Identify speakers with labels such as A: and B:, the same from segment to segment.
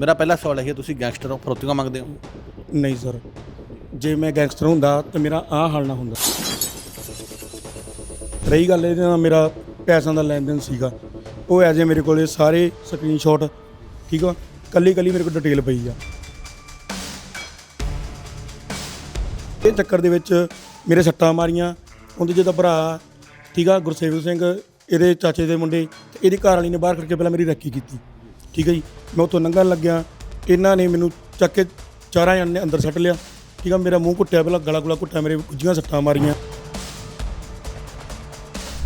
A: ਮੇਰਾ ਪਹਿਲਾ ਸਵਾਲ ਇਹ ਹੈ, ਤੁਸੀਂ ਗੈਂਗਸਟਰ ਹੋ, ਫਰੋਤੀਆਂ ਮੰਗਦੇ ਹੋ?
B: ਨਹੀਂ ਸਰ ਜੇ ਮੈਂ ਗੈਂਗਸਟਰ ਹੁੰਦਾ, ਤਾਂ ਮੇਰਾ ਆਹ ਹਾਲ ਨਾ ਹੁੰਦਾ। ਰਹੀ ਗੱਲ ਇਹਦੇ ਨਾਲ, ਮੇਰਾ ਪੈਸਿਆਂ ਦਾ ਲੈਣ ਦੇਣ ਸੀਗਾ। ਉਹ ਐਜ ਮੇਰੇ ਕੋਲੇ ਸਾਰੇ ਸਕਰੀਨਸ਼ਾਟ ਠੀਕ ਆ? ਕੱਲੀ ਕੱਲੀ ਮੇਰੇ ਕੋਲ ਡਿਟੇਲ ਪਈ ਆ। ਇਹ ਚੱਕਰ ਦੇ ਵਿੱਚ ਮੇਰੇ ਸੱਟਾਂ ਮਾਰੀਆਂ, ਉਹਦੇ ਜਿਹਦਾ ਭਰਾ, ਠੀਕ ਆ, ਗੁਰਸੇਵਕ ਸਿੰਘ, ਇਹਦੇ ਚਾਚੇ ਦੇ ਮੁੰਡੇ, ਤੇ ਇਹਦੀ ਘਰ ਵਾਲੀ ਨੇ ਬਾਹਰ ਖੜ ਕੇ ਪਹਿਲਾਂ ਮੇਰੀ ਰੱਖੀ ਕੀਤੀ। ਠੀਕ ਹੈ ਜੀ ਮੈਂ ਉੱਥੋਂ ਲੰਘਣ ਲੱਗਿਆ ਇਹਨਾਂ ਨੇ ਮੈਨੂੰ ਚੱਕ ਕੇ ਚਾਰਾਂ ਜਣਿਆਂ ਨੇ ਅੰਦਰ ਸੱਟ ਲਿਆ ਠੀਕ ਆ ਮੇਰਾ ਮੂੰਹ ਘੁੱਟਿਆ ਪਹਿਲਾਂ ਗਲਾ ਗੁਲਾ ਘੁੱਟਿਆ ਮੇਰੇ ਗੁੱਜੀਆਂ ਸੱਟਾਂ ਮਾਰੀਆਂ।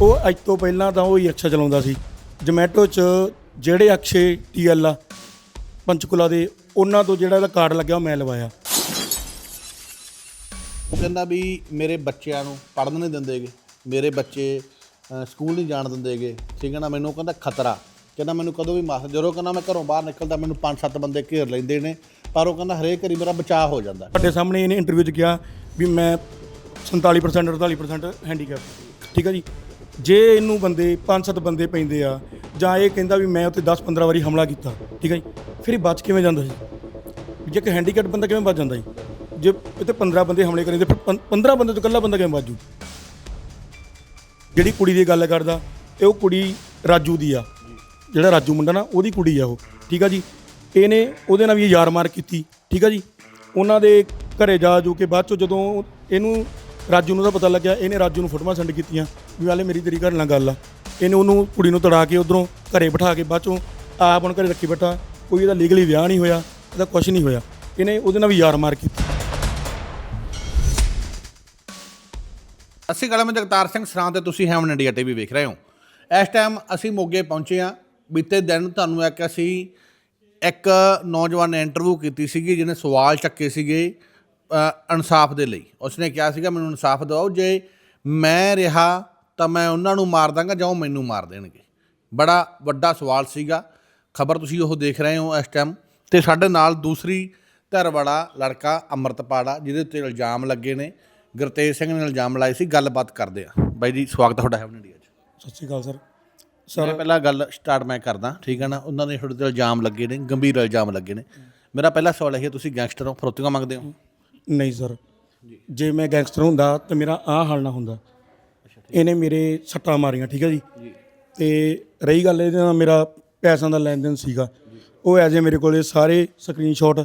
B: ਉਹ ਅੱਜ ਤੋਂ ਪਹਿਲਾਂ ਤਾਂ ਉਹ ਹੀ ਰਿਕਸ਼ਾ ਚਲਾਉਂਦਾ ਸੀ। ਜਮੈਟੋ 'ਚ ਜਿਹੜੇ ਅਕਸ਼ੇ ਟੀਐਲ ਆ ਪੰਚਕੁਲਾ ਦੇ ਉਹਨਾਂ ਤੋਂ ਜਿਹੜਾ ਇਹਦਾ ਕਾਰਡ ਲੱਗਿਆ ਉਹ ਮੈਂ ਲਵਾਇਆ।
A: ਉਹ ਕਹਿੰਦਾ ਵੀ ਮੇਰੇ ਬੱਚਿਆਂ ਨੂੰ ਪੜ੍ਹਨ ਨਹੀਂ ਦਿੰਦੇਗੇ ਮੇਰੇ ਬੱਚੇ ਅ, ਸਕੂਲ ਨਹੀਂ ਜਾਣ ਦਿੰਦੇਗੇ ਠੀਕ ਹੈ ਨਾ ਮੈਨੂੰ ਉਹ ਕਹਿੰਦਾ ਖਤਰਾ। ਕਹਿੰਦਾ ਮੈਨੂੰ ਕਦੋਂ ਵੀ ਮਾਰ ਜਦੋਂ ਕਹਿੰਦਾ ਮੈਂ ਘਰੋਂ ਬਾਹਰ ਨਿਕਲਦਾ, ਮੈਨੂੰ ਪੰਜ ਸੱਤ ਬੰਦੇ ਘੇਰ ਲੈਂਦੇ ਨੇ, ਪਰ ਉਹ ਕਹਿੰਦਾ ਹਰੇਕ ਵਾਰੀ ਮੇਰਾ ਬਚਾਅ ਹੋ ਜਾਂਦਾ।
B: ਤੁਹਾਡੇ ਸਾਹਮਣੇ ਇਹਨੇ ਇੰਟਰਵਿਊ 'ਚ ਕਿਹਾ ਵੀ ਮੈਂ 47% 48% ਹੈਂਡੀਕੈਪ ਠੀਕ ਹੈ ਜੀ? ਜੇ ਇਹਨੂੰ ਬੰਦੇ 5-7 ਬੰਦੇ ਪੈਂਦੇ ਆ, ਜਾਂ ਇਹ ਕਹਿੰਦਾ ਵੀ ਮੈਂ ਉੱਥੇ 10-15 ਵਾਰੀ ਹਮਲਾ ਕੀਤਾ, ਠੀਕ ਹੈ ਜੀ? ਫਿਰ ਇਹ ਬਚ ਕਿਵੇਂ ਜਾਂਦਾ ਸੀ? ਜੇ ਇੱਕ ਹੈਂਡੀਕੈਪ ਬੰਦਾ ਕਿਵੇਂ ਬਚ ਜਾਂਦਾ ਜੀ? ਜੇ ਇੱਥੇ 15 ਬੰਦੇ ਹਮਲੇ ਕਰੇ, ਤੇ ਫਿਰ 15 ਬੰਦੇ ਤੋਂ ਇਕੱਲਾ ਬੰਦਾ ਕਿਵੇਂ ਬਚ? ਜੂ ਜਿਹੜੀ ਕੁੜੀ ਦੀ ਗੱਲ ਕਰਦਾ ਇਹ ਉਹ ਕੁੜੀ ਰਾਜੂ ਦੀ ਆ। ਜਿਹੜਾ ਰਾਜੂ ਮੁੰਡਾ ਨਾ, ਉਹਦੀ ਕੁੜੀ ਆ ਉਹ। ਠੀਕ ਆ ਜੀ? ਇਹਨੇ ਉਹਦੇ ਨਾਲ ਵੀ ਯਾਰ ਮਾਰ ਕੀਤੀ। ਠੀਕ ਆ ਜੀ? ਉਹਨਾਂ ਦੇ ਘਰੇ ਜਾ ਜੂ ਕੇ ਬਾਅਦ ਚੋਂ ਜਦੋਂ ਇਹਨੂੰ ਰਾਜੂ ਨੂੰ ਤਾਂ ਪਤਾ ਲੱਗਿਆ, ਇਹਨੇ ਰਾਜੂ ਨੂੰ ਫੋਟੋਆਂ ਸੈਂਡ ਕੀਤੀਆਂ ਵੀ ਵਾਲੇ ਮੇਰੀ ਤੇਰੀ ਘਰ ਨਾਲ ਗੱਲ ਆ। ਇਹਨੇ ਉਹਨੂੰ ਕੁੜੀ ਨੂੰ ਤੜਾ ਕੇ ਉਧਰੋਂ ਘਰੇ ਬਿਠਾ ਕੇ ਬਾਅਦ ਚੋਂ ਆਪ ਹੁਣ ਘਰੇ ਰੱਖੀ ਬੈਠਾ। ਕੋਈ ਇਹਦਾ ਲੀਗਲੀ ਵਿਆਹ ਨਹੀਂ ਹੋਇਆ, ਇਹਦਾ ਕੁਝ ਨਹੀਂ ਹੋਇਆ। ਇਹਨੇ ਉਹਦੇ ਨਾਲ ਵੀ ਯਾਰ ਮਾਰ ਕੀਤੀ।
A: ਅਸੀਂ ਗੱਲ ਮੈਂ ਜਗਤਾਰ ਸਿੰਘ ਸਰਾਂ ਤੇ ਤੁਸੀਂ ਹੈਵਨ ਇੰਡੀਆ ਟੀਵੀ ਵੇਖ ਰਹੇ ਹੋ। ਇਸ ਟਾਈਮ ਅਸੀਂ ਮੋਗੇ ਪਹੁੰਚੇ ਹਾਂ। ਬੀਤੇ ਦਿਨ ਤੁਹਾਨੂੰ ਇੱਕ ਅਸੀਂ ਇੱਕ ਨੌਜਵਾਨ ਨੇ ਇੰਟਰਵਿਊ ਕੀਤੀ ਸੀਗੀ, ਜਿਹਨੇ ਸਵਾਲ ਚੱਕੇ ਸੀਗੇ ਇਨਸਾਫ ਦੇ ਲਈ। ਉਸਨੇ ਕਿਹਾ ਸੀਗਾ, ਮੈਨੂੰ ਇਨਸਾਫ ਦਿਵਾਓ, ਜੇ ਮੈਂ ਰਿਹਾ ਤਾਂ ਮੈਂ ਉਹਨਾਂ ਨੂੰ ਮਾਰ ਦਾਂਗਾ ਜਾਂ ਉਹ ਮੈਨੂੰ ਮਾਰ ਦੇਣਗੇ। ਬੜਾ ਵੱਡਾ ਸਵਾਲ ਸੀਗਾ। ਖਬਰ ਤੁਸੀਂ ਉਹ ਦੇਖ ਰਹੇ ਹੋ ਇਸ ਟਾਈਮ ਤੇ ਸਾਡੇ ਨਾਲ ਦੂਸਰੀ ਧਿਰ ਵਾਲਾ ਲੜਕਾ ਅਮਰਤਪਾਲ ਜਿਹਦੇ ਉੱਤੇ ਇਲਜ਼ਾਮ ਲੱਗੇ ਨੇ। ਗੁਰਤੇਜ ਸਿੰਘ ਨੇ ਇਲਜ਼ਾਮ ਲਾਏ ਸੀ, ਗੱਲਬਾਤ ਕਰਦੇ ਆ। ਬਾਈ ਜੀ, ਸਵਾਗਤ ਤੁਹਾਡਾ ਹੈ ਇੰਡੀਆ 'ਚ।
B: ਸਤਿ ਸ਼੍ਰੀ ਅਕਾਲ, ਸਰ।
A: ਸਰ ਪਹਿਲਾਂ ਗੱਲ ਸਟਾਰਟ ਮੈਂ ਕਰਦਾ ਠੀਕ ਹੈ ਨਾ? ਉਹਨਾਂ ਦੇ ਤੁਹਾਡੇ ਤੇ ਇਲਜ਼ਾਮ ਲੱਗੇ ਨੇ ਗੰਭੀਰ ਇਲਜ਼ਾਮ ਲੱਗੇ ਨੇ। ਮੇਰਾ ਪਹਿਲਾ ਸਵਾਲ ਇਹ ਹੈ ਤੁਸੀਂ ਗੈਂਗਸਟਰ ਹੋ ਫਰੋਤੀਆਂ ਮੰਗਦੇ ਹੋ?
B: ਨਹੀਂ ਸਰ। ਜੇ ਮੈਂ ਗੈਂਗਸਟਰ ਹੁੰਦਾ ਤਾਂ ਮੇਰਾ ਆਹ ਹਾਲ ਨਾ ਹੁੰਦਾ। ਇਹਨੇ ਮੇਰੇ ਸੱਟਾਂ ਮਾਰੀਆਂ ਠੀਕ ਹੈ ਜੀ? ਤੇ ਰਹੀ ਗੱਲ ਇਹਦੇ ਨਾਲ ਮੇਰਾ ਪੈਸਿਆਂ ਦਾ ਲੈਣ ਦੇਣ ਸੀਗਾ। ਉਹ ਐਜ ਮੇਰੇ ਕੋਲੇ ਸਾਰੇ ਸਕਰੀਨਸ਼ਾਟ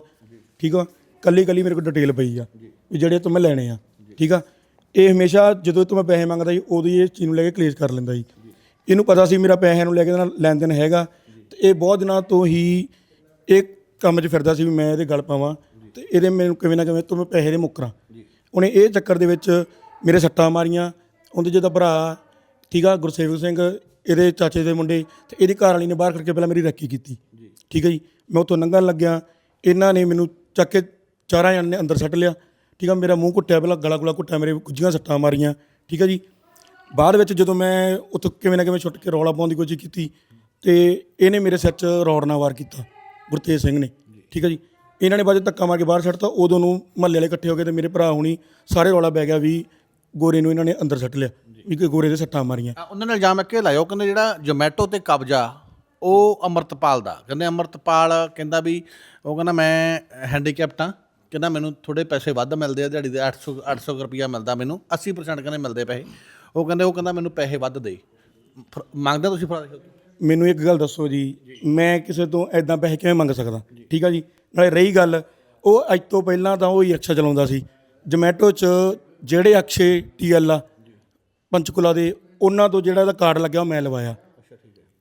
B: ਠੀਕ ਆ? ਕੱਲੀ ਕੱਲੀ ਮੇਰੇ ਕੋਲ ਡਿਟੇਲ ਪਈ ਆ ਵੀ ਜਿਹੜੇ ਤੋਂ ਮੈਂ ਲੈਣੇ ਆ ਠੀਕ ਆ? ਇਹ ਹਮੇਸ਼ਾ ਜਦੋਂ ਤੋਂ ਮੈਂ ਪੈਸੇ ਮੰਗਦਾ ਸੀ ਉਦੋਂ ਹੀ ਇਹ ਚੀਜ਼ ਨੂੰ ਲੈ ਕੇ ਕਲੇਸ਼ ਕਰ ਲੈਂਦਾ ਸੀ ਇਹਨੂੰ ਪਤਾ ਸੀ ਮੇਰਾ ਪੈਸਿਆਂ ਨੂੰ ਲੈ ਕੇ ਇਹਦੇ ਨਾਲ ਲੈਣ ਦੇਣ ਹੈਗਾ ਤੇ ਇਹ ਬਹੁਤ ਦਿਨਾਂ ਤੋਂ ਹੀ ਇਹ ਕੰਮ 'ਚ ਫਿਰਦਾ ਸੀ ਵੀ ਮੈਂ ਇਹਦੇ ਗੱਲ ਪਾਵਾਂ ਤੇ ਇਹਦੇ ਮੈਨੂੰ ਕਿਵੇਂ ਨਾ ਕਿਵੇਂ ਤੋਂ ਮੈਂ ਪੈਸੇ ਦੇ ਮੁੱਕਰਾਂ। ਉਹਨੇ ਇਹ ਚੱਕਰ ਦੇ ਵਿੱਚ ਮੇਰੇ ਸੱਟਾਂ ਮਾਰੀਆਂ ਉਹਦੇ ਜਿਹਦਾ ਭਰਾ ਠੀਕ ਆ ਗੁਰਸੇਵਕ ਸਿੰਘ ਇਹਦੇ ਚਾਚੇ ਦੇ ਮੁੰਡੇ ਤੇ ਇਹਦੀ ਘਰ ਵਾਲੀ ਨੇ ਬਾਹਰ ਕਰਕੇ ਪਹਿਲਾਂ ਮੇਰੀ ਰੱਖੀ ਕੀਤੀ। ਠੀਕ ਹੈ ਜੀ ਮੈਂ ਉੱਥੋਂ ਲੰਘਣ ਲੱਗਿਆ ਇਹਨਾਂ ਨੇ ਮੈਨੂੰ ਚੱਕ ਕੇ ਚਾਰਾਂ ਜਣਿਆਂ ਨੇ ਅੰਦਰ ਸੱਟ ਲਿਆ। ਠੀਕ ਆ ਮੇਰਾ ਮੂੰਹ ਘੁੱਟਿਆ ਪਹਿਲਾਂ ਗਲਾ ਗੁਲਾ ਘੁੱਟਿਆ ਮੇਰੇ ਗੁੱਜੀਆਂ ਸੱਟਾਂ ਮਾਰੀਆਂ। ਠੀਕ ਹੈ ਜੀ ਬਾਅਦ ਵਿੱਚ ਜਦੋਂ ਮੈਂ ਉੱਥੋਂ ਕਿਵੇਂ ਨਾ ਕਿਵੇਂ ਛੁੱਟ ਕੇ ਰੌਲਾ ਪਾਉਣ ਦੀ ਕੋਸ਼ਿਸ਼ ਕੀਤੀ ਤੇ ਇਹਨੇ ਮੇਰੇ ਸਿਰ 'ਚ ਰੌੜ ਨਾਲ ਵਾਰ ਕੀਤਾ, ਗੁਰਤੇਜ ਸਿੰਘ ਨੇ। ਠੀਕ ਹੈ ਜੀ? ਇਹਨਾਂ ਨੇ ਬਾਅਦ 'ਚ ਧੱਕਾ ਮਾਰ ਕੇ ਬਾਹਰ ਛੱਡਤਾ ਉਦੋਂ ਨੂੰ ਮਹੱਲੇ ਵਾਲੇ ਇਕੱਠੇ ਹੋ ਗਏ ਤੇ ਮੇਰੇ ਭਰਾ ਹੁਣੀ ਸਾਰੇ ਰੌਲਾ ਪੈ ਗਿਆ ਵੀ ਗੋਰੇ ਨੂੰ ਇਹਨਾਂ ਨੇ ਅੰਦਰ ਸੱਟ ਲਿਆ, ਵੀ ਕਿ ਗੋਰੇ ਦੇ ਸੱਟਾਂ ਮਾਰੀਆਂ।
A: ਉਹਨਾਂ ਨੇ ਇਲਜ਼ਾਮ ਇੱਕ ਇਹ ਲਾਇਆ ਉਹ ਕਹਿੰਦੇ ਜਿਹੜਾ ਜੋਮੈਟੋ ਤੇ ਕਬਜ਼ਾ, ਉਹ ਅਮਰਤਪਾਲ ਦਾ। ਕਹਿੰਦੇ ਅਮਰਤਪਾਲ ਕਹਿੰਦਾ ਵੀ, ਉਹ ਕਹਿੰਦਾ ਮੈਂ ਹੈਂਡੀਕੈਪਟ ਆ ਕਹਿੰਦਾ ਮੈਨੂੰ ਥੋੜੇ ਪੈਸੇ ਵੱਧ ਮਿਲਦੇ ਆ, ਦਿਹਾੜੀ ਦੇ 800 800 ਰੁਪਿਆ ਮਿਲਦਾ ਮੈਨੂੰ 80% ਕਹਿੰਦੇ ਮਿਲਦੇ ਪੈਸੇ। ਉਹ ਕਹਿੰਦੇ, ਉਹ ਕਹਿੰਦਾ ਮੈਨੂੰ ਪੈਸੇ ਵੱਧ ਦੇ। ਫਿਰ, ਮੰਗਦਾ ਤੁਸੀਂ ਫਿਰ
B: ਮੈਨੂੰ ਇੱਕ ਗੱਲ ਦੱਸੋ ਜੀ, ਮੈਂ ਕਿਸੇ ਤੋਂ ਐਦਾਂ ਪੈਸੇ ਕਿਵੇਂ ਮੰਗ ਸਕਦਾ? ਠੀਕ ਆ ਜੀ? ਨਾਲੇ ਰਹੀ ਗੱਲ, ਉਹ ਅੱਜ ਤੋਂ ਪਹਿਲਾਂ ਤਾਂ ਉਹ ਹੀ ਰਿਕਸ਼ਾ ਚਲਾਉਂਦਾ ਸੀ। ਜੋਮੈਟੋ 'ਚ ਜਿਹੜੇ ਅਕਸ਼ੇ ਟੀਐਲ ਆ, ਪੰਚਕੁਲਾ ਦੇ, ਉਹਨਾਂ ਤੋਂ ਜਿਹੜਾ ਇਹਦਾ ਕਾਰਡ ਲੱਗਿਆ ਉਹ ਮੈਂ ਲਵਾਇਆ।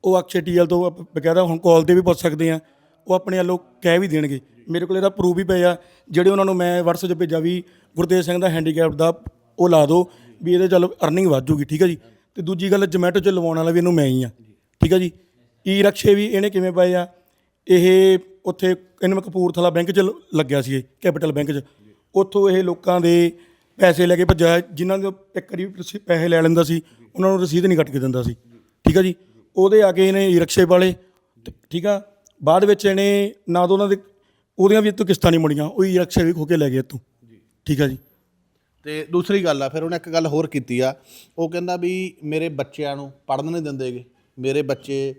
B: ਉਹ ਅਕਸ਼ੇ ਟੀਐਲ ਤੋਂ ਬਕਾਇਦਾ ਹੁਣ ਕਾਲ ਤੇ ਵੀ ਪੁੱਛ ਸਕਦੇ ਆ। ਉਹ ਆਪਣੇ ਵੱਲੋਂ ਕਹਿ ਵੀ ਦੇਣਗੇ। ਮੇਰੇ ਕੋਲ ਇਹਦਾ ਪ੍ਰੂਫ ਵੀ ਪਿਆ। ਜਿਹੜੇ ਉਹਨਾਂ ਨੂੰ ਮੈਂ WhatsApp 'ਤੇ ਭੇਜਿਆ ਵੀ ਗੁਰਦੇਵ ਸਿੰਘ ਦਾ ਹੈਂਡੀਕੈਪ ਦਾ, ਉਹ ਲਾ ਦਿਓ। ਵੀ ਇਹਦੇ ਚੱਲ ਅਰਨਿੰਗ ਵੱਧ ਜੂਗੀ ਠੀਕ ਹੈ ਜੀ? ਤੇ ਦੂਜੀ ਗੱਲ ਜੋਮੈਟੋ 'ਚ ਲਵਾਉਣ ਵਾਲਾ ਵੀ ਇਹਨੂੰ ਮੈਂ ਹੀ ਆ, ਠੀਕ ਹੈ ਜੀ? ਈ ਰਕਸ਼ੇ ਵੀ ਇਹਨੇ ਕਿਵੇਂ ਪਾਏ ਆ? ਇਹ ਉੱਥੇ ਇਹਨੂੰ ਮੈਂ ਕਪੂਰਥਲਾ ਬੈਂਕ 'ਚ ਲੱਗਿਆ ਸੀ ਇਹ, ਕੈਪੀਟਲ ਬੈਂਕ 'ਚ। ਉੱਥੋਂ ਇਹ ਲੋਕਾਂ ਦੇ ਪੈਸੇ ਲੈ ਕੇ ਭੱਜਿਆ, ਜਿਨ੍ਹਾਂ ਦੇ ਇੱਕ ਵਾਰੀ ਪੈਸੇ ਲੈ ਲੈਂਦਾ ਸੀ, ਉਹਨਾਂ ਨੂੰ ਰਸੀਦ ਨਹੀਂ ਕੱਟ ਕੇ ਦਿੰਦਾ ਸੀ, ਠੀਕ ਆ ਜੀ? ਉਹਦੇ ਆ ਕੇ ਇਹਨੇ ਈ ਰਕਸ਼ੇ ਵਾਲੇ ਠੀਕ ਆ? ਬਾਅਦ ਵਿੱਚ ਇਹਨੇ ਨਾ ਤਾਂ ਉਹਨਾਂ ਦੇ, ਉਹਦੀਆਂ ਵੀ ਤੋਂ ਕਿਸ਼ਤਾਂ ਨਹੀਂ ਮੁੜੀਆਂ, ਉਹ ਈ ਰਕਸ਼ੇ ਵੀ ਖੋ ਕੇ ਲੈ ਗਏ ਇੱਥੋਂ, ਠੀਕ ਆ ਜੀ?
A: ਤੇ ਦੂਸਰੀ ਗੱਲ ਆ ਫਿਰ ਉਹਨੇ ਇੱਕ ਗੱਲ ਹੋਰ ਕੀਤੀ ਆ। ਉਹ ਕਹਿੰਦਾ ਵੀ ਮੇਰੇ ਬੱਚਿਆਂ ਨੂੰ ਪੜ੍ਹਨ ਨਹੀਂ ਦਿੰਦੇਗੇ ਮੇਰੇ ਬੱਚੇ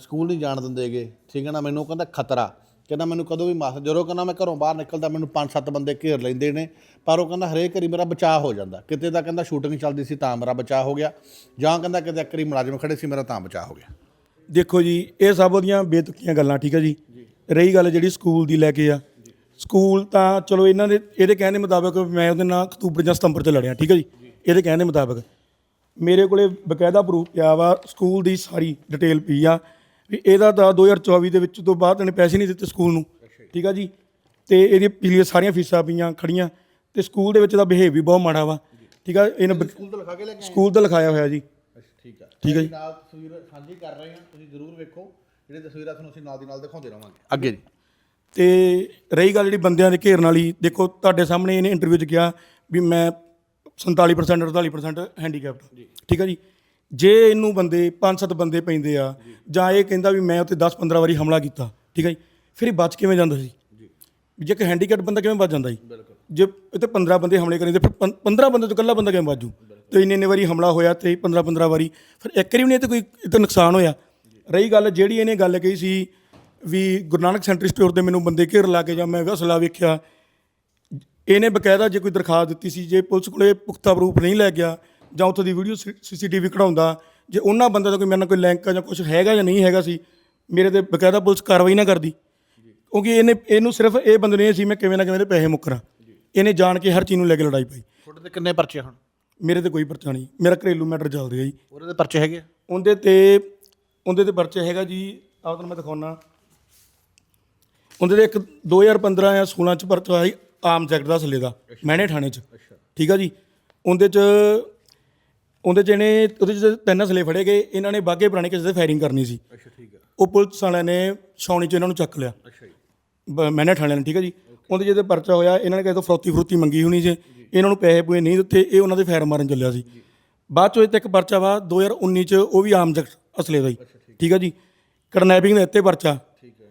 A: ਸਕੂਲ ਨਹੀਂ ਜਾਣ ਦਿੰਦੇਗੇ ਠੀਕ ਹੈ ਨਾ? ਮੈਨੂੰ ਕਹਿੰਦਾ ਖਤਰਾ। ਕਹਿੰਦਾ ਮੈਨੂੰ ਕਦੋਂ ਵੀ ਮਾਸ ਜਦੋਂ ਕਹਿੰਦਾ ਮੈਂ ਘਰੋਂ ਬਾਹਰ ਨਿਕਲਦਾ ਮੈਨੂੰ ਪੰਜ ਸੱਤ ਬੰਦੇ ਘੇਰ ਲੈਂਦੇ ਨੇ। ਪਰ ਉਹ ਕਹਿੰਦਾ ਹਰੇਕ ਵਾਰੀ ਮੇਰਾ ਬਚਾਅ ਹੋ ਜਾਂਦਾ। ਕਿਤੇ ਤਾਂ ਕਹਿੰਦਾ ਸ਼ੂਟਿੰਗ ਚੱਲਦੀ ਸੀ ਤਾਂ ਮੇਰਾ ਬਚਾਅ ਹੋ ਗਿਆ। ਜਾਂ ਕਹਿੰਦਾ ਕਿਤੇ ਇੱਕ ਵਾਰੀ ਮੁਲਾਜ਼ਮ ਖੜੇ ਸੀ ਮੇਰਾ ਤਾਂ ਬਚਾਅ ਹੋ ਗਿਆ।
B: ਦੇਖੋ ਜੀ ਇਹ ਸਭ ਉਹਦੀਆਂ ਬੇਤੁਕੀਆਂ ਗੱਲਾਂ ਠੀਕ ਹੈ ਜੀ। ਰਹੀ ਗੱਲ ਜਿਹੜੀ ਸਕੂਲ ਦੀ ਲੈ ਕੇ ਆ। ਸਕੂਲ ਤਾਂ ਚਲੋ ਇਹਨਾਂ ਦੇ ਇਹਦੇ ਕਹਿਣ ਦੇ ਮੁਤਾਬਕ ਮੈਂ ਉਹਦੇ ਨਾਲ ਅਕਤੂਬਰ ਜਾਂ ਸਤੰਬਰ 'ਚ ਲੜਿਆ ਠੀਕ ਹੈ ਜੀ? ਇਹਦੇ ਕਹਿਣ ਦੇ ਮੁਤਾਬਕ। ਮੇਰੇ ਕੋਲੇ ਬਕਾਇਦਾ ਪ੍ਰੂਫ ਪਿਆ ਵਾ ਸਕੂਲ ਦੀ ਸਾਰੀ ਡਿਟੇਲ ਪਈ ਆ ਵੀ ਇਹਦਾ ਤਾਂ 2024 ਦੇ ਵਿੱਚ ਤੋਂ ਬਾਅਦ ਇਹਨੇ ਪੈਸੇ ਨਹੀਂ ਦਿੱਤੇ ਸਕੂਲ ਨੂੰ ਠੀਕ ਆ ਜੀ? ਤੇ ਇਹਦੀ ਪਿਛਲੀਆਂ ਸਾਰੀਆਂ ਫੀਸਾਂ ਪਈਆਂ ਖੜੀਆਂ ਤੇ ਸਕੂਲ ਦੇ ਵਿੱਚ ਦਾ ਬਿਹੇਵ ਵੀ ਬਹੁਤ ਮਾੜਾ ਵਾ ਠੀਕ ਆ? ਇਹਨੇ
A: ਸਕੂਲ ਤੋਂ ਲਿਖਾ ਕੇ ਲੈ ਕੇ
B: ਸਕੂਲ ਤਾਂ ਲਿਖਾਇਆ ਹੋਇਆ ਜੀ।
A: ਠੀਕ ਆ।
B: ਠੀਕ ਹੈ ਜੀ।
A: ਨਾਲ ਤਸਵੀਰ ਸਾਂਝੀ ਕਰ ਰਹੇ ਹਾਂ ਤੁਸੀਂ ਜ਼ਰੂਰ ਵੇਖੋ ਜਿਹੜੇ ਤਸਵੀਰਾਂ ਤੁਹਾਨੂੰ ਅਸੀਂ ਨਾਲ ਦੀ ਨਾਲ ਦਿਖਾਉਂਦੇ ਰਹਾਂਗੇ ਅੱਗੇ ਜੀ।
B: ਤੇ ਰਹੀ ਗੱਲ ਜਿਹੜੀ ਬੰਦਿਆਂ ਦੇ ਘੇਰਨ ਵਾਲੀ ਦੇਖੋ ਤੁਹਾਡੇ ਸਾਹਮਣੇ ਇਹਨੇ ਇੰਟਰਵਿਊ 'ਚ ਕਿਹਾ ਵੀ ਮੈਂ 47% 48% ਹੈਂਡੀਕੈਪਟ ਠੀਕ ਹੈ ਜੀ? ਜੇ ਇਹਨੂੰ ਬੰਦੇ 5-7 ਬੰਦੇ ਪੈਂਦੇ ਆ ਜਾਂ। ਇਹ ਕਹਿੰਦਾ ਵੀ ਮੈਂ ਉੱਤੇ 10-15 ਵਾਰੀ ਹਮਲਾ ਕੀਤਾ ਠੀਕ ਹੈ ਜੀ? ਫਿਰ ਇਹ ਬਚ ਕਿਵੇਂ ਜਾਂਦਾ ਸੀ? ਜੇ। ਇੱਕ ਹੈਂਡੀਕੈਪਟ ਬੰਦਾ ਕਿਵੇਂ ਬਚ ਜਾਂਦਾ ਜੀ ਜੇ ਇੱਥੇ 15 ਬੰਦੇ ਹਮਲੇ ਕਰੇ ਤੇ ਫਿਰ 15 ਬੰਦੇ ਤੋਂ ਇਕੱਲਾ ਬੰਦਾ ਕਿਵੇਂ ਬਾਜੂ ਤੇ ਇੰਨੇ ਇੰਨੇ ਵਾਰੀ ਹਮਲਾ ਹੋਇਆ ਤੇ 15 15 ਵਾਰੀ ਫਿਰ ਇੱਕ ਵਾਰੀ ਵੀ ਨਹੀਂ ਤੇ ਕੋਈ ਇਹ ਤਾਂ ਨੁਕਸਾਨ ਹੋਇਆ। ਰਹੀ ਗੱਲ ਜਿਹੜੀ ਇਹਨੇ ਗੱਲ ਕਹੀ ਸੀ ਵੀ ਗੁਰੂ ਨਾਨਕ ਸੈਂਟਰ ਸਟੋਰ ਤੇ ਮੈਨੂੰ ਬੰਦੇ ਘੇਰ ਲਾ ਕੇ ਜਾਂ ਮੈਂ ਹਸਲਾ ਵੇਖਿਆ। ਇਹਨੇ ਬਕਾਇਦਾ ਜੇ ਕੋਈ ਦਰਖਾਸਤ ਦਿੱਤੀ ਸੀ ਜੇ ਪੁਲਿਸ ਕੋਲੇ ਪੁਖਤਾ ਪ੍ਰੂਫ ਨਹੀਂ ਲੈ ਗਿਆ ਜਾਂ ਉੱਥੋਂ ਦੀ ਵੀਡੀਓ ਸੀਸੀਟੀਵੀ ਕਢਾਉਂਦਾ ਜੇ ਉਹਨਾਂ ਬੰਦੇ ਦਾ ਕੋਈ ਮੇਰੇ ਨਾਲ ਕੋਈ ਲਿੰਕ ਜਾਂ ਕੁਝ ਹੈਗਾ ਜਾਂ ਨਹੀਂ ਹੈਗਾ ਸੀ ਮੇਰੇ ਤੇ ਬਕਾਇਦਾ ਪੁਲਿਸ ਕਾਰਵਾਈ ਨਾ ਕਰਦੀ। ਕਿਉਂਕਿ ਇਹਨੇ ਇਹਨੂੰ ਸਿਰਫ ਇਹ ਬੰਦੇ ਨੇ ਸੀ ਮੈਂ ਕਿਵੇਂ ਨਾ ਕਿਵੇਂ ਦੇ ਪੈਸੇ ਮੁੱਕਰਾਂ। ਇਹਨੇ ਜਾਣ ਕੇ ਹਰ ਚੀਜ਼ ਨੂੰ ਲੈ ਕੇ ਲੜਾਈ ਪਾਈ।
A: ਤੁਹਾਡੇ ਤੇ ਕਿੰਨੇ ਪਰਚੇ ਹੁਣ
B: ਮੇਰੇ ਤੇ ਕੋਈ ਪਰਚਾ ਨਹੀਂ। ਮੇਰਾ ਘਰੇਲੂ ਮੈਟਰ ਚੱਲ ਰਿਹਾ ਜੀ।
A: ਉਹਦੇ ਤੇ ਪਰਚੇ ਹੈਗੇ ਆ?
B: ਉਹਦੇ ਤੇ ਉਹਦੇ ਤੇ ਪਰਚਾ ਹੈਗਾ ਜੀ ਆਹ ਤੁਹਾਨੂੰ ਮੈਂ ਦਿਖਾਉਣਾ ਉਹਦੇ ਤੇ ਇੱਕ 2015 ਜਾਂ 16 ਚ ਪਰਚਾ ਆਈ ਆਮ ਐਕਟ ਦਾ ਥੱਲੇ ਦਾ ਮੈਨੇ ਥਾਣੇ ਚ। ਠੀਕ ਆ ਜੀ? ਉਹਦੇ ਚ ਉਹਦੇ ਚ ਇਹਨੇ ਉਹਦੇ ਚ ਤਿੰਨ ਅਸਲੇ ਫੜੇ ਗਏ। ਇਹਨਾਂ ਨੇ ਬਾਗੇ ਪੁਰਾਣੇ ਕਿਸੇ ਤੇ ਫਾਇਰਿੰਗ ਕਰਨੀ ਸੀ।
A: ਅੱਛਾ ਠੀਕ ਆ।
B: ਉਹ ਪੁਲਿਸ ਵਾਲਿਆਂ ਨੇ ਛਾਉਣੀ ਚ ਇਹਨਾਂ ਨੂੰ ਚੱਕ ਲਿਆ।
A: ਅੱਛਾ ਜੀ।
B: ਮੈਨੇ ਠਾਣੇ ਨੇ ਠੀਕ ਹੈ ਜੀ? ਉਹਦੇ ਜਿਹਦੇ ਪਰਚਾ ਹੋਇਆ ਇਹਨਾਂ ਨੇ ਕਿਸੇ ਤੋਂ ਫਰੋਤੀ ਫਰੂਤੀ ਮੰਗੀ ਹੋਣੀ ਜੇ। ਇਹਨਾਂ ਨੂੰ ਪੈਸੇ ਪੂਏ ਨਹੀਂ ਦਿੱਤੇ ਇਹ ਉਹਨਾਂ ਦੇ ਫੈਰ ਮਾਰਨ ਚੱਲਿਆ ਸੀ। ਬਾਅਦ ਚੋਂ ਇੱਕ ਪਰਚਾ ਵਾ 2019 ਚ ਉਹ ਵੀ ਆਮ ਜਗਤ ਅਸਲੇ ਦਾ ਹੀ। ਠੀਕ ਹੈ ਜੀ? ਕਿਡਨੈਪਿੰਗ ਦਾ ਇੱਥੇ ਪਰਚਾ।
A: ਠੀਕ ਹੈ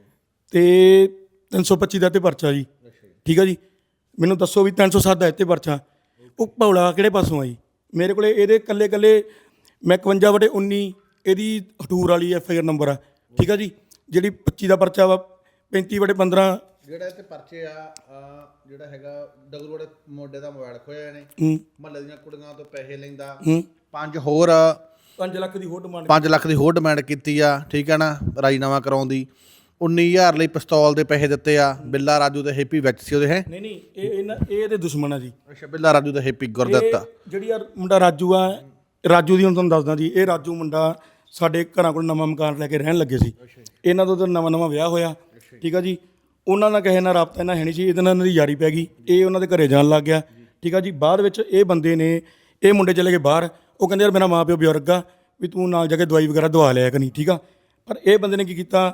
B: ਤੇ 325 ਦਾ ਇੱਥੇ ਪਰਚਾ ਜੀ। ਠੀਕ ਹੈ ਜੀ? ਮੈਨੂੰ ਦੱਸੋ ਵੀ 307 ਦਾ ਇੱਥੇ ਪਰਚਾ। ਉਹ ਭੌਲਾ ਕਿਹੜੇ ਪਾਸੋਂ ਆ ਜੀ? ਮੇਰੇ ਕੋਲੇ ਇਹਦੇ ਕੱਲੇ ਕੱਲੇ ਮੈਂ 51 ਵਟੇ 19 ਇਹਦੀ ਹਟੂਰ ਵਾਲੀ ਐਫ ਆਈ ਆਰ ਨੰਬਰ ਆ। ਠੀਕ ਆ ਜੀ? ਜਿਹੜੀ 25 ਦਾ ਪਰਚਾ ਵਾ 35 ਵਟੇ 15
A: ਜਿਹੜਾ ਇੱਥੇ ਪਰਚੇ ਆ ਆ ਜਿਹੜਾ ਹੈਗਾ ਡਗਰੂੜੇ ਮੋਢੇ ਦਾ ਮੋਬਾਈਲ ਖੋਇਆ ਇਹਨੇ।
B: ਹੂੰ।
A: ਮਹੱਲੇ ਦੀਆਂ ਕੁੜੀਆਂ ਤੋਂ ਪੈਸੇ ਲੈਂਦਾ।
B: ਹੂੰ।
A: ਪੰਜ ਹੋਰ
B: 5 ਲੱਖ ਦੀ ਹੋਰ ਡਿਮਾਂਡ
A: 5 ਲੱਖ ਦੀ ਹੋਰ ਡਿਮਾਂਡ ਕੀਤੀ ਆ। ਠੀਕ ਹੈ ਨਾ? ਰਾਜੀਨਾਮਾ ਕਰਾਉਣ ਦੀ 19000 ਲਈ ਪਿਸਤੌਲ ਦੇ ਪੈਸੇ ਦਿੱਤੇ ਆ ਬਿੱਲਾ ਰਾਜੂ ਤੇ ਹੈਪੀ ਵਿੱਚ ਸੀ ਉਹਦੇ ਹੈ?
B: ਨਹੀਂ ਨਹੀਂ ਇਹ ਇਹਨਾਂ ਇਹ ਇਹਦੇ ਦੁਸ਼ਮਣ ਆ ਜੀ।
A: ਅੱਛਾ ਬਿੱਲਾ ਰਾਜੂ ਤੇ ਹੈਪੀ ਗੁਰਦੱਤ
B: ਇਹ ਜਿਹੜੀ ਆ ਮੁੰਡਾ ਰਾਜੂ ਆ ਰਾਜੂ ਦੀ ਹੁਣ ਤੁਹਾਨੂੰ ਦੱਸਦਾ ਜੀ ਇਹ ਰਾਜੂ ਮੁੰਡਾ ਸਾਡੇ ਘਰਾਂ ਕੋਲ ਨਵਾਂ ਮਕਾਨ ਲੈ ਕੇ ਰਹਿਣ ਲੱਗੇ ਸੀ। ਇਹਨਾਂ ਦਾ ਤਾਂ ਨਵਾਂ ਨਵਾਂ ਵਿਆਹ ਹੋਇਆ ਠੀਕ ਆ ਜੀ? ਉਹਨਾਂ ਨਾਲ ਕਿਸੇ ਨਾਲ ਰਾਬਤਾ ਇਹਨਾਂ ਹੈ ਨਹੀਂ ਸੀ ਇਹਦੇ ਨਾਲ ਇਹਨਾਂ ਦੀ ਯਾਰੀ ਪੈ ਗਈ। ਇਹ ਉਹਨਾਂ ਦੇ ਘਰੇ ਜਾਣ ਲੱਗ ਗਿਆ ਠੀਕ ਆ ਜੀ? ਬਾਅਦ ਵਿੱਚ ਇਹ ਬੰਦੇ ਨੇ ਇਹ ਮੁੰਡੇ ਚਲੇ ਗਏ ਬਾਹਰ। ਉਹ ਕਹਿੰਦੇ ਯਾਰ ਮੇਰਾ ਮਾਂ ਪਿਓ ਬਜ਼ੁਰਗ ਆ ਵੀ ਤੂੰ ਨਾਲ ਜਾ ਕੇ ਦਵਾਈ ਵਗੈਰਾ ਦਵਾ ਲਿਆ ਕਰੀ ਠੀਕ ਆ? ਪਰ ਇਹ ਬੰਦੇ ਨੇ ਕੀ ਕੀਤਾ?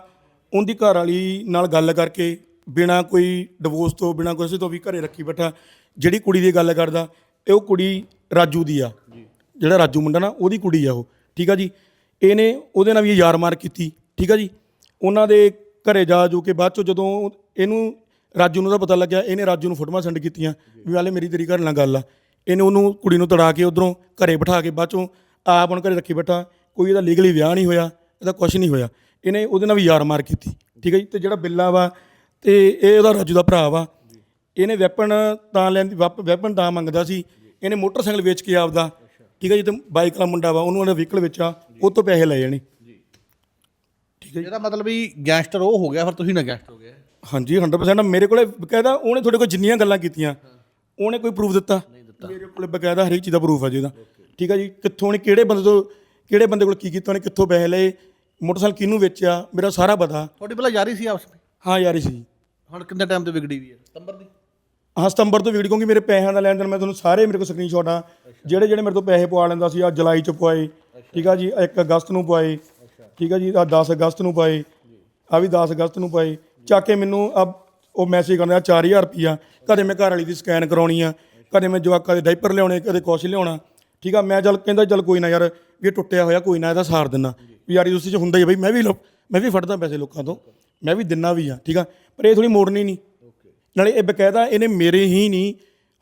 B: ਉਹਦੀ ਘਰ ਵਾਲੀ ਨਾਲ ਗੱਲ ਕਰਕੇ ਬਿਨਾ ਕੋਈ ਡਿਵੋਰਸ ਤੋਂ ਬਿਨਾ ਕਿਸੇ ਤੋਂ ਵੀ ਘਰੇ ਰੱਖੀ ਬੈਠਾ। ਜਿਹੜੀ ਕੁੜੀ ਦੀ ਗੱਲ ਕਰਦਾ ਇਹ ਉਹ ਕੁੜੀ ਰਾਜੂ ਦੀ ਆ। ਜਿਹੜਾ ਰਾਜੂ ਮੁੰਡਾ ਨਾ ਉਹਦੀ ਕੁੜੀ ਆ ਉਹ। ਠੀਕ ਆ ਜੀ? ਇਹਨੇ ਉਹਦੇ ਨਾਲ ਵੀ ਯਾਰ ਮਾਰ ਕੀਤੀ। ਠੀਕ ਆ ਜੀ? ਉਹਨਾਂ ਦੇ ਘਰੇ ਜਾ ਜੋ ਕੇ ਬਾਅਦ ਚੋਂ ਜਦੋਂ ਇਹਨੂੰ ਰਾਜੂ ਨੂੰ ਦਾ ਪਤਾ ਲੱਗਿਆ ਇਹਨੇ ਰਾਜੂ ਨੂੰ ਫੋਟੋਆਂ ਸੈਂਡ ਕੀਤੀਆਂ ਵੀ ਵਾਲੇ ਮੇਰੀ ਤੇਰੀ ਘਰ ਨਾਲ ਗੱਲ ਆ। ਇਹਨੇ ਉਹਨੂੰ ਕੁੜੀ ਨੂੰ ਤੜਾ ਕੇ ਉਧਰੋਂ ਘਰੇ ਬਿਠਾ ਕੇ ਬਾਅਦ ਚੋਂ ਆਪ ਉਹਨੂੰ ਘਰੇ ਰੱਖੀ ਬੈਠਾ। ਕੋਈ ਇਹਦਾ ਲੀਗਲੀ ਵਿਆਹ ਨਹੀਂ ਹੋਇਆ ਇਹਦਾ ਕੁਝ ਨਹੀਂ ਹੋਇਆ। ਇਹਨੇ ਉਹਦੇ ਨਾਲ ਵੀ ਯਾਰ ਮਾਰ ਕੀਤੀ ਠੀਕ ਹੈ ਜੀ? ਤੇ ਜਿਹੜਾ ਬਿੱਲਾ ਵਾ ਤੇ ਇਹ ਉਹਦਾ ਰਾਜੂ ਦਾ ਭਰਾ ਵਾ ਇਹਨੇ ਵੈਪਨ ਤਾਂ ਲੈਂਦੀ ਵੈਪਨ ਤਾਂ ਮੰਗਦਾ ਸੀ ਇਹਨੇ ਮੋਟਰਸਾਈਕਲ ਵੇਚ ਕੇ ਆਪਦਾ ਠੀਕ ਹੈ ਜੀ? ਤੇ ਬਾਈਕ ਵਾਲਾ ਮੁੰਡਾ ਵਾ ਉਹਨੂੰ ਉਹਨੇ ਵਹੀਕਲ ਵਿੱਚ ਆ ਉਹ ਤੋਂ ਪੈਸੇ ਲੈ ਜਾਣੇ।
A: ਇਹਦਾ ਮਤਲਬ ਵੀ ਗੈਂਗਸਟਰ ਉਹ ਹੋ ਗਿਆ ਫਿਰ ਤੁਸੀਂ ਨਾ ਗੈਂਗਸਟਰ ਹੋ ਗਏ।
B: ਹਾਂਜੀ 100% ਮੇਰੇ ਕੋਲੇ ਬਕਾਇਦਾ ਉਹਨੇ ਤੁਹਾਡੇ ਕੋਲ ਜਿੰਨੀਆਂ ਗੱਲਾਂ ਕੀਤੀਆਂ ਉਹਨੇ ਕੋਈ ਪ੍ਰੂਫ ਦਿੱਤਾ। ਮੇਰੇ ਕੋਲੇ ਬਕਾਇਦਾ ਹਰੇਕ ਚੀਜ਼ ਦਾ ਪ੍ਰੂਫ ਆ ਜੀ ਇਹਦਾ ਠੀਕ ਹੈ ਜੀ? ਕਿੱਥੋਂ ਨੇ ਕਿਹੜੇ ਬੰਦੇ ਤੋਂ ਕਿਹੜੇ ਬੰਦੇ ਕੋਲ ਕੀ ਕੀਤਾ ਉਹਨੇ ਕਿੱਥੋਂ ਪੈਸੇ ਲਏ ਮੋਟਰਸਾਈਕਲ ਕਿਹਨੂੰ ਵੇਚਿਆ ਮੇਰਾ ਸਾਰਾ ਪਤਾ।
A: ਤੁਹਾਡੀ ਪਹਿਲਾਂ ਯਾਰੀ ਸੀ ਆਪਸ ਵਿੱਚ?
B: ਹਾਂ ਯਾਰੀ ਸੀ
A: ਹੁਣ ਕਿੰਨੇ ਟਾਈਮ ਤੇ ਵਿਗੜੀ ਵੀ ਹੈ? ਸਤੰਬਰ ਦੀ।
B: ਹਾਂ ਸਤੰਬਰ ਤੋਂ ਵੀਡੀਓ ਕਿਉਂਕਿ ਮੇਰੇ ਪੈਸਿਆਂ ਦਾ ਲੈਣ ਦੇਣ ਮੈਂ ਤੁਹਾਨੂੰ ਸਾਰੇ ਮੇਰੇ ਕੋਲ ਸਕਰੀਨਸ਼ਾਟ ਆ। ਜਿਹੜੇ ਜਿਹੜੇ ਮੇਰੇ ਤੋਂ ਪੈਸੇ ਪਵਾ ਲੈਂਦਾ ਸੀ ਆ ਜੁਲਾਈ ਚ ਪਵਾਏ। ਠੀਕ ਆ ਜੀ 1 ਅਗਸਤ ਨੂੰ ਪਵਾਏ। ਠੀਕ ਆ ਜੀ ਆ 10 ਅਗਸਤ ਨੂੰ ਪਾਏ ਆ ਵੀ 10 ਅਗਸਤ ਨੂੰ ਪਾਏ ਚੱਕ ਕੇ ਮੈਨੂੰ ਆ ਉਹ ਮੈਸੇਜ ਕਰਦਾ 4000 ਰੁਪਿਆ ਕਦੇ ਮੈਂ ਘਰ ਵਾਲੀ ਦੀ ਸਕੈਨ ਕਰਾਉਣੀ ਆ। ਕਦੇ ਮੈਂ ਜਵਾਕਾਂ ਦੇ ਡਾਈਪਰ ਲਿਆਉਣੇ ਕਦੇ ਕੁਛ ਲਿਆਉਣਾ। ਠੀਕ ਆ ਮੈਂ ਚੱਲ ਕਹਿੰਦਾ ਚੱਲ ਕੋਈ ਨਾ ਯਾਰ ਵੀ ਟੁੱਟਿਆ ਹੋਇਆ ਕੋਈ ਨਾ ਇਹਦਾ ਸਾਰ ਦਿੰਨਾ ਵੀ ਯਾਰੀ ਦੋਸਤੀ ਚ ਹੁੰਦਾ ਹੀ ਆ ਬਈ, ਮੈਂ ਵੀ ਲੋ- ਮੈਂ ਵੀ ਫੜਦਾ ਪੈਸੇ ਲੋਕਾਂ ਤੋਂ, ਮੈਂ ਵੀ ਦਿੰਨਾ ਵੀ ਆ, ਠੀਕ ਆ? ਪਰ ਇਹ ਥੋੜੀ ਮੋੜਨੀ ਨਹੀਂ। ਨਾਲੇ ਇਹ ਬਕਾਇਦਾ ਇਹਨੇ ਮੇਰੇ ਹੀ ਨਹੀਂ,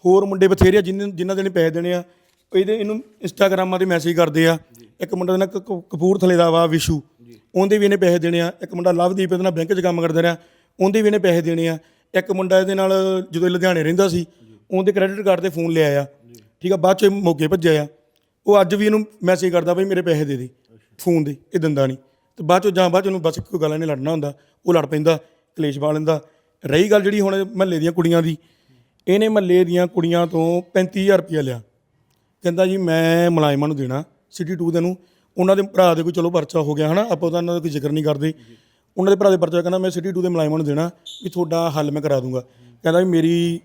B: ਹੋਰ ਮੁੰਡੇ ਬਥੇਰੇ ਆ ਜਿਨ੍ਹਾਂ ਜਿਨ੍ਹਾਂ ਦੇ ਨੇ ਪੈਸੇ ਦੇਣੇ ਆ। ਇਹਦੇ ਇਹਨੂੰ ਇੰਸਟਾਗ੍ਰਾਮਾਂ ਤੇ ਮੈਸੇਜ ਕਰਦੇ ਆ। ਇੱਕ ਮੁੰਡਾ ਦੇ ਨਾਲ ਕ- ਕ- ਕਪੂਰਥਲੇ ਦਾ ਵਾ ਵਿਸ਼ੂ। ਉਹਦੇ ਵੀ ਇਹਨੇ ਪੈਸੇ ਦੇਣੇ ਆ। ਇੱਕ ਮੁੰਡਾ ਲਵਦੀਪ ਇਹਦੇ ਨਾਲ ਬੈਂਕ 'ਚ ਕੰਮ ਕਰਦਾ ਰਿਹਾ। ਉਹਦੇ ਵੀ ਇਹਨੇ ਪੈਸੇ ਦੇਣੇ ਆ। ਇੱਕ ਮੁੰਡਾ ਇਹਦੇ ਨਾਲ ਜਦੋਂ ਇਹ ਲੁਧਿਆਣੇ ਰਹਿੰਦਾ ਸੀ, ਉਹਦੇ ਕ੍ਰੈਡਿਟ ਕਾਰਡ ਤੇ ਫੋਨ ਲਿਆ ਆ ਠੀਕ ਆ, ਬਾਅਦ ਚ ਇਹ ਮੋਗੇ ਭੱਜਿਆ ਆ। ਉਹ ਅੱਜ ਵੀ ਇਹਨੂੰ ਮੈਸੇਜ ਕਰਦਾ ਬਈ, ਮੇਰੇ ਪੈਸੇ ਦੇ ਦੇ। ਫੋਨ ਦੇ, ਇਹ ਦਿੰਦਾ ਨਹੀਂ। ਤੇ ਬਾਅਦ ਚੋਂ ਜਾਂ ਬਾਅਦ ਚ ਉਹਨੂੰ ਬਸ ਕੋਈ ਗੱਲ ਇਹਨੇ ਲੜਨਾ ਹੁੰਦਾ, ਉਹ ਲੜ ਪੈਂਦਾ, ਕਲੇਸ਼ ਪਾ ਲੈਂਦਾ। ਰਹੀ ਗੱਲ ਜਿਹੜੀ ਹੁਣ ਮਹੱਲੇ ਦੀਆਂ ਕੁੜੀਆਂ ਦੀ, ਇਹਨੇ ਮਹੱਲੇ ਦੀਆਂ ਕੁੜੀਆਂ ਤੋਂ 35000 ਰੁਪਇਆ ਲਿਆ। ਕਹਿੰਦਾ ਜੀ, ਮੈਂ ਮੁਲਾਜ਼ਮਾਂ ਨੂੰ ਦੇਣਾ, ਸਿਟੀ 2 ਦੇ ਨੂੰ। ਉਹਨਾਂ ਦੇ ਭਰਾ ਦੇ ਕੋਈ ਚਲੋ ਪਰਚਾ ਹੋ ਗਿਆ ਹਨਾ, ਆਪਾਂ ਤਾਂ ਉਹਨਾਂ ਦਾ ਕੋਈ ਜ਼ਿਕਰ ਨਹੀਂ ਕਰਦੇ। ਉਹਨਾਂ ਦੇ ਭਰਾ ਦੇ ਪਰਚਾ ਕਹਿੰਦਾ, ਮੈਂ ਸਿਟੀ 2 ਦੇ ਮੁਲਾਜ਼ਮਾਂ ਨੂੰ ਦੇਣਾ, ਵੀ ਤੁਹਾਡਾ ਹੱਲ ਮੈਂ ਕਰਾ ਦੂੰਗਾ। ਕਹਿੰਦਾ ਵੀ ਮੇਰੀ,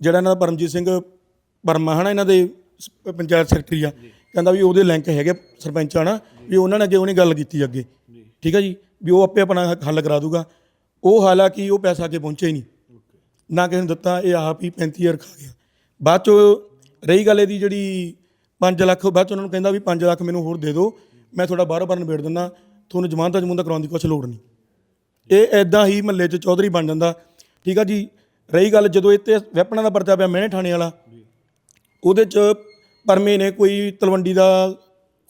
B: ਜਿਹੜਾ ਇਹਨਾਂ ਦਾ ਪਰਮਜੀਤ ਸਿੰਘ ਵਰਮਾ ਹਨਾ, ਇਹਨਾਂ ਦੇ ਪੰਚਾਇਤ ਸੈਕਟਰੀ ਆ। ਕਹਿੰਦਾ ਵੀ ਉਹਦੇ ਲਿੰਕ ਹੈਗੇ ਸਰਪੰਚ ਆ ਨਾ ਵੀ ਉਹਨਾਂ ਨੇ ਅੱਗੇ ਉਹਨੇ ਗੱਲ ਕੀਤੀ ਅੱਗੇ। ਠੀਕ ਹੈ ਜੀ? ਵੀ ਉਹ ਆਪੇ ਆਪਣਾ ਹੱਲ ਕਰਾ ਦੂਗਾ। ਉਹ ਹਾਲਾਂਕਿ ਉਹ ਪੈਸਾ ਅੱਗੇ ਪਹੁੰਚਿਆ ਹੀ ਨਹੀਂ। ਨਾ ਕਿਸੇ ਨੂੰ ਦਿੱਤਾ ਇਹ ਆਪ ਹੀ 35000 ਖਾ ਗਿਆ। ਬਾਅਦ ਚੋਂ ਰਹੀ ਗੱਲ ਇਹਦੀ ਜਿਹੜੀ 5 ਲੱਖ ਬਾਅਦ ਚ ਉਹਨਾਂ ਨੂੰ ਕਹਿੰਦਾ ਵੀ 5 ਲੱਖ ਮੈਨੂੰ ਹੋਰ ਦੇ ਦਿਓ। ਮੈਂ ਤੁਹਾਡਾ ਬਾਹਰੋਂ ਬਾਹਰ ਨਿਬੇੜ ਦਿੰਦਾ। ਤੁਹਾਨੂੰ ਜ਼ਮਾਨਤ ਜਮੂਨਤ ਕਰਾਉਣ ਦੀ ਕੁਛ ਲੋੜ ਨਹੀਂ। ਇਹ ਐਦਾਂ ਹੀ ਮਹੱਲੇ 'ਚ ਚੌਧਰੀ ਬਣ ਜਾਂਦਾ। ਠੀਕ ਆ ਜੀ? ਰਹੀ ਗੱਲ ਜਦੋਂ ਇੱਥੇ ਵੈਪਨਾਂ ਦਾ ਪਰਚਾ ਪਿਆ ਮਹਿਣੇ ਥਾਣੇ ਵਾਲਾ। ਉਹਦੇ 'ਚ ਪਰਮੇ ਨੇ ਕੋਈ ਤਲਵੰਡੀ ਦਾ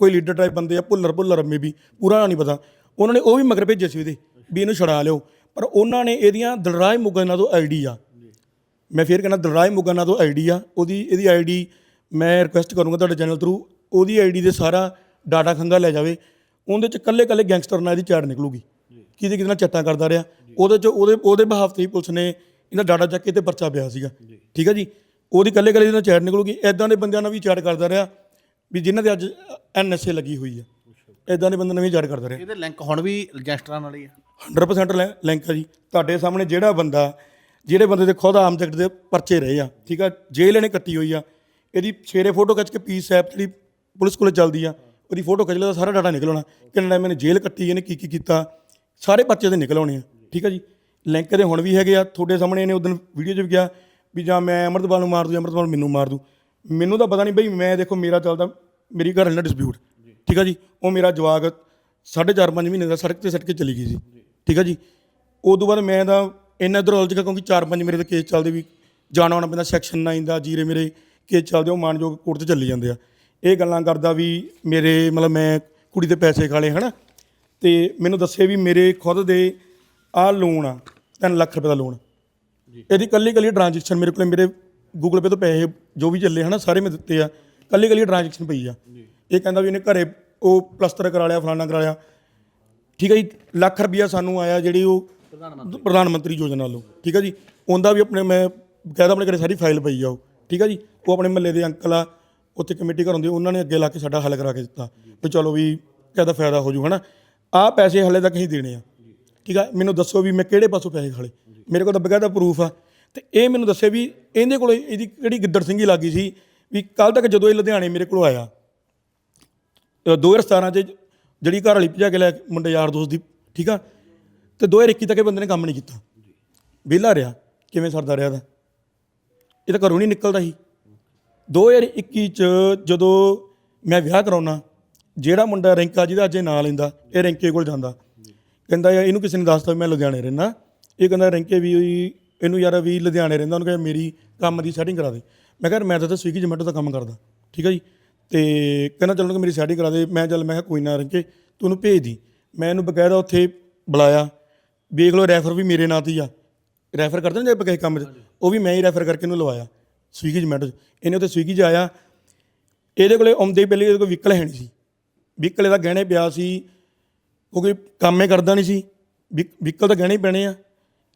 B: ਕੋਈ ਲੀਡਰ ਟਾਈਪ ਬੰਦੇ ਆ ਭੁੱਲਰ ਭੁੱਲਰ ਮੇ ਵੀ ਪੂਰਾ ਨਹੀਂ ਪਤਾ। ਉਹਨਾਂ ਨੇ ਉਹ ਵੀ ਮਗਰ ਭੇਜੇ ਸੀ ਉਹਦੇ ਵੀ ਇਹਨੂੰ ਛੜਾ ਲਿਓ। ਪਰ ਉਹਨਾਂ ਨੇ ਇਹਦੀਆਂ ਦਲਰਾਜ ਮੁਗਨਾਂ ਤੋਂ ਆਈਡੀ ਆ। ਮੈਂ ਫੇਰ ਕਹਿੰਦਾ ਦਲਰਾਜ ਮੁਗਨਾਂ ਤੋਂ ਆਈਡੀ ਆ। ਉਹਦੀ ਇਹਦੀ ਆਈਡੀ ਮੈਂ ਰਿਕੁਐਸਟ ਕਰੂੰਗਾ ਤੁਹਾਡੇ ਚੈਨਲ ਥਰੂ ਉਹਦੀ ਆਈਡੀ ਦੇ ਸਾਰਾ ਡਾਟਾ ਖੰਗਾ ਲੈ ਜਾਵੇ। ਉਹਦੇ ਚ ਕੱਲੇ ਕੱਲੇ ਗੈਂਗਸਟਰ ਨਾਲ ਇਹਦੀ ਚੈਟ ਨਿਕਲੂਗੀ। ਕਿਹਦੇ ਕਿਹਦੇ ਨਾਲ ਚੈਟਾਂ ਕਰਦਾ ਰਿਹਾ। ਉਹਦੇ ਚ ਉਹਦੇ ਉਹਦੇ ਬਹਾਫ ਤੇ ਹੀ ਪੁਲਿਸ ਨੇ ਇਹਦਾ ਡਾਟਾ ਚੱਕ ਕੇ ਤੇ ਪਰਚਾ ਪਿਆ ਸੀਗਾ। ਠੀਕ ਹੈ ਜੀ? ਉਹਦੀ ਕੱਲੇ ਕੱਲੇ ਨਾਲ ਚੈਟ ਨਿਕਲੂਗੀ। ਐਦਾਂ ਦੇ ਬੰਦਿਆਂ ਨਾਲ ਵੀ ਚੈਟ ਕਰਦਾ ਰਿਹਾ। ਵੀ ਜਿਨ੍ਹਾਂ ਦੇ ਅੱਜ ਐਨਐਸਏ ਲੱਗੀ ਹੋਈ ਆ। ਐਦਾਂ ਦੇ ਬੰਦਿਆਂ ਨਾਲ ਵੀ ਚੈਟ ਕਰਦਾ ਰਿਹਾ।
A: ਇਹਦੇ ਲਿੰਕ ਹੁਣ ਵੀ ਰਜਿਸਟਰਾਂ ਨਾਲ ਹੀ ਆ।
B: 100% ਲਿੰ- ਲਿੰਕ ਹੈ ਜੀ। ਤੁਹਾਡੇ ਸਾਹਮਣੇ ਜਿਹੜਾ ਬੰਦਾ ਜਿਹੜੇ ਬੰਦੇ ਦੇ ਖੁਦ ਆਮਜੈਕਟ ਦੇ ਪਰਚੇ ਰਹੇ ਆ ਠੀਕ ਆ ਜੇਲ੍ਹ ਇਹਨੇ ਕੱਟੀ ਹੋਈ ਆ। ਇਹਦੀ ਸਵੇਰੇ ਫੋਟੋ ਖਿੱਚ ਕੇ ਪੀਸ ਐਪ ਜਿਹੜੀ ਪੁਲਿਸ ਕੋਲੇ ਚੱਲਦੀ ਆ ਉਹਦੀ ਫੋਟੋ ਖਿੱਚ ਲਿਆ ਸਾਰਾ ਡਾਟਾ ਨਿਕਲ ਆਉਣਾ। ਕਿੰਨਾ ਟਾਈਮ ਇਹਨੇ ਜੇਲ੍ਹ ਕੱਟੀ ਇਹਨੇ ਕੀ ਕੀ ਕੀਤਾ? ਸਾਰੇ ਪਰਚੇ ਦੇ ਨਿਕਲ ਆਉਣੇ ਆ ਠੀਕ ਆ ਜੀ। ਲਿੰਕ ਦੇ ਹੁਣ ਵੀ ਹੈਗੇ ਆ। ਤੁਹਾਡੇ ਸਾਹਮਣੇ ਇਹਨੇ ਉਦੋਂ ਵੀਡੀਓ 'ਚ ਵੀ ਕਿਹਾ ਵੀ ਜਾਂ ਮੈਂ ਅਮਰਤਪਾਲ ਨੂੰ ਮਾਰ ਦੂੰ ਜਾਂ ਅਮਰਤਪਾਲ ਮੈਨੂੰ ਮਾਰ ਦੂੰ। ਮੈਨੂੰ ਤਾਂ ਪਤਾ ਨਹੀਂ ਬਈ ਮੈਂ ਦੇਖੋ ਮੇਰਾ ਚੱਲਦਾ ਮੇਰੀ ਘਰ ਨਾਲ ਡਿਸਪਿਊਟ ਠੀਕ ਆ ਜੀ? ਉਹ ਮੇਰਾ ਜਵਾਕ ਸਾਢੇ ਚਾਰ ਪੰਜ ਮਹੀਨੇ ਦਾ ਸੜਕ ਤੇ ਸੱਟ ਕੇ ਚਲੀ ਗਈ ਸੀ। ਠੀਕ ਆ ਜੀ? ਉਦੋਂ ਬਾਅਦ ਮੈਂ ਤਾਂ ਇੰਨਾ ਇੱਧਰ ਉਲਝ ਕਿਉਂਕਿ ਚਾਰ ਪੰਜ ਮੇਰੇ ਤੇ ਕੇਸ ਚੱਲਦੇ ਵੀ ਜਾਣਾ ਆਉਣਾ ਪੈਂਦਾ ਸੈਕਸ਼ਨ 9 ਦਾ ਜੀਰੇ ਮੇਰੇ ਕੇਸ ਚੱਲਦੇ ਉਹ ਮਾਨਯੋਗ ਕੋਰਟ 'ਚ ਚੱਲੀ ਜਾਂਦੇ ਆ। ਇਹ ਗੱਲਾਂ ਕਰਦਾ ਵੀ ਮੇਰੇ ਮਤਲਬ ਮੈਂ ਕੁੜੀ ਦੇ ਪੈਸੇ ਖਾਲੇ ਹਨਾ? ਤੇ ਮੈਨੂੰ ਦੱਸੇ ਵੀ ਮੇਰੇ ਖੁਦ ਦੇ ਆਹ ਲੋਨ ਆ 3 ਲੱਖ ਰੁਪਏ ਦਾ ਲੋਨ ਇਹਦੀ ਕੱਲੀ ਕੱਲੀ ਟ੍ਰਾਂਜੈਕਸ਼ਨ ਮੇਰੇ ਕੋਲ ਮੇਰੇ ਗੂਗਲ ਪੇ ਤੋਂ ਪੈਸੇ ਜੋ ਵੀ ਚੱਲੇ ਹਨਾ ਸਾਰੇ ਮੈਂ ਦਿੱਤੇ ਆ। ਕੱਲੀ ਕੱਲੀ ਟ੍ਰਾਂਜੈਕਸ਼ਨ ਪਈ ਆ। ਇਹ ਕਹਿੰਦਾ ਵੀ ਇਹਨੇ ਘਰੇ ਉਹ ਪਲਸਤਰ ਕਰਾ ਲਿਆ ਫਲਾਣਾ ਕਰਾ ਲਿਆ। ਠੀਕ ਹੈ ਜੀ ਲੱਖ ਰੁਪਈਆ ਸਾਨੂੰ ਆਇਆ ਜਿਹੜੀ ਉਹ ਪ੍ਰਧਾਨ ਮੰਤਰੀ ਯੋਜਨਾ ਵੱਲੋਂ। ਠੀਕ ਹੈ ਜੀ ਉਹਦਾ ਵੀ ਆਪਣੇ ਮੈਂ ਕਹਿੰਦਾ ਆਪਣੇ ਘਰੇ ਸਾਰੀ ਫਾਈਲ ਪਈ ਆ ਉਹ। ਠੀਕ ਹੈ ਜੀ ਉਹ ਆਪਣੇ ਮਹੱਲੇ ਦੇ ਅੰਕਲ ਆ ਉੱਥੇ ਕਮੇਟੀ ਘਰ ਹੁੰਦੀ ਉਹਨਾਂ ਨੇ ਅੱਗੇ ਲਾ ਕੇ ਸਾਡਾ ਹੱਲ ਕਰਾ ਕੇ ਦਿੱਤਾ। ਵੀ ਚਲੋ ਵੀ ਕਹਿੰਦਾ ਫਾਇਦਾ ਹੋ ਜੂ ਹਨਾ। ਆਹ ਪੈਸੇ ਹਲੇ ਤੱਕ ਅਸੀਂ ਦੇਣੇ ਆ। ਠੀਕ ਆ ਮੈਨੂੰ ਦੱਸੋ ਵੀ ਮੈਂ ਕਿਹੜੇ ਪਾਸੋਂ ਪੈਸੇ ਖਾਲੇ? ਮੇਰੇ ਕੋਲ ਤਾਂ ਬਕਾਇਦਾ ਪ੍ਰੂਫ ਆ। ਤੇ ਇਹ ਮੈਨੂੰ ਦੱਸੇ ਵੀ ਇਹਦੇ ਕੋਲ ਇਹਦੀ ਕਿਹੜੀ ਗਿੱਦੜ ਸਿੰਘੀ ਲੱਗੀ ਸੀ ਵੀ ਕੱਲ ਤੱਕ ਜਦੋਂ ਇਹ ਲੁਧਿਆਣੇ ਮੇਰੇ ਕੋਲ ਆਇਆ ਅ, 2017 ਚ ਜਿਹੜੀ ਘਰ ਵਾਲੀ ਭਜਾ ਕੇ ਲੈ ਮੁੰਡੇ ਯਾਰ ਦੋਸਤ ਦੀ ਠੀਕ ਆ? ਤੇ 2021 ਤੱਕ ਇਹ ਬੰਦੇ ਨੇ ਕੰਮ ਨਹੀਂ ਕੀਤਾ। ਵਿਹਲਾ ਰਿਹਾ ਕਿਵੇਂ ਸਰਦਾ ਰਿਹਾ ਦਾ ਇਹ ਤਾਂ ਘਰੋਂ ਨਹੀਂ ਨਿਕਲਦਾ ਸੀ। 2021 ਚ ਜਦੋਂ ਮੈਂ ਵਿਆਹ ਕਰਾਉਣਾ ਜਿਹੜਾ ਮੁੰਡਾ ਰਿੰਕਾ ਜਿਹਦਾ ਅੱਜ ਨਾਂ ਲੈਂਦਾ ਇਹ ਰਿੰਕੇ ਕੋਲ ਜਾਂਦਾ। ਕਹਿੰਦਾ ਯਾਰ ਇਹਨੂੰ ਕਿਸੇ ਨੇ ਦੱਸਤਾ ਵੀ ਮੈਂ ਲੁਧਿਆਣੇ ਰਹਿਣਾ ਇਹ ਕਹਿੰਦਾ ਰਿੰਕੇ ਵੀ ਇਹਨੂੰ ਯਾਰ ਵੀ ਲੁਧਿਆਣੇ ਰਹਿੰਦਾ ਉਹਨੂੰ ਕਹਿੰਦਾ ਮੇਰੀ ਕੰਮ ਦੀ ਸੈਟਿੰਗ ਕਰਾ ਦੇ। ਮੈਂ ਕਿਹਾ ਮੈਂ ਤਾਂ ਸਵੀਗੀ ਜਮੈਟੋ ਦਾ ਕੰਮ ਕਰਦਾ ਠੀਕ ਹੈ ਜੀ? ਤੇ ਕਹਿੰਦਾ ਚਲੋ ਮੇਰੀ ਸੈਟਿੰਗ ਕਰਾ ਦੇ। ਮੈਂ ਚੱਲ ਮੈਂ ਕਿਹਾ ਕੋਈ ਨਾ ਰਿੰਕੇ ਤੂੰ ਉਹਨੂੰ ਭੇਜ ਦੀ। ਮੈਂ ਇਹਨੂੰ ਬਕਾਇਦਾ ਉੱਥੇ ਬੁਲਾਇਆ। ਵੇਖ ਲਓ ਰੈਫਰ ਵੀ ਮੇਰੇ ਨਾਂ ਤੇ ਹੀ ਆ। ਰੈਫਰ ਕਰਦੇ ਨੇ ਜੇ ਕਿਸੇ ਕੰਮ 'ਚ? ਉਹ ਵੀ ਮੈਂ ਹੀ ਰੈਫਰ ਕਰਕੇ ਇਹਨੂੰ ਲਵਾਇਆ ਸਵੀਗੀ ਜਮੈਟੋ 'ਚ। ਇਹਨੇ ਉੱਥੇ ਸਵੀਗੀ 'ਚ ਆਇਆ। ਇਹਦੇ ਕੋਲੇ ਆਉਂਦੇ ਹੀ ਪਹਿਲੇ ਇਹਦੇ ਕੋਲ ਵਹੀਕਲ ਹੈ ਨਹੀਂ ਸੀ। ਵਹੀਕਲ ਇਹਦਾ ਗਹਿਣੇ ਪਿਆ ਸੀ। ਕਿਉਂਕਿ ਕੰਮ ਕਰਦਾ ਨਹੀਂ ਸੀ। ਵਹੀਕਲ ਤਾਂ ਗਹਿਣੇ ਹੀ ਪੈਣੇ ਆ।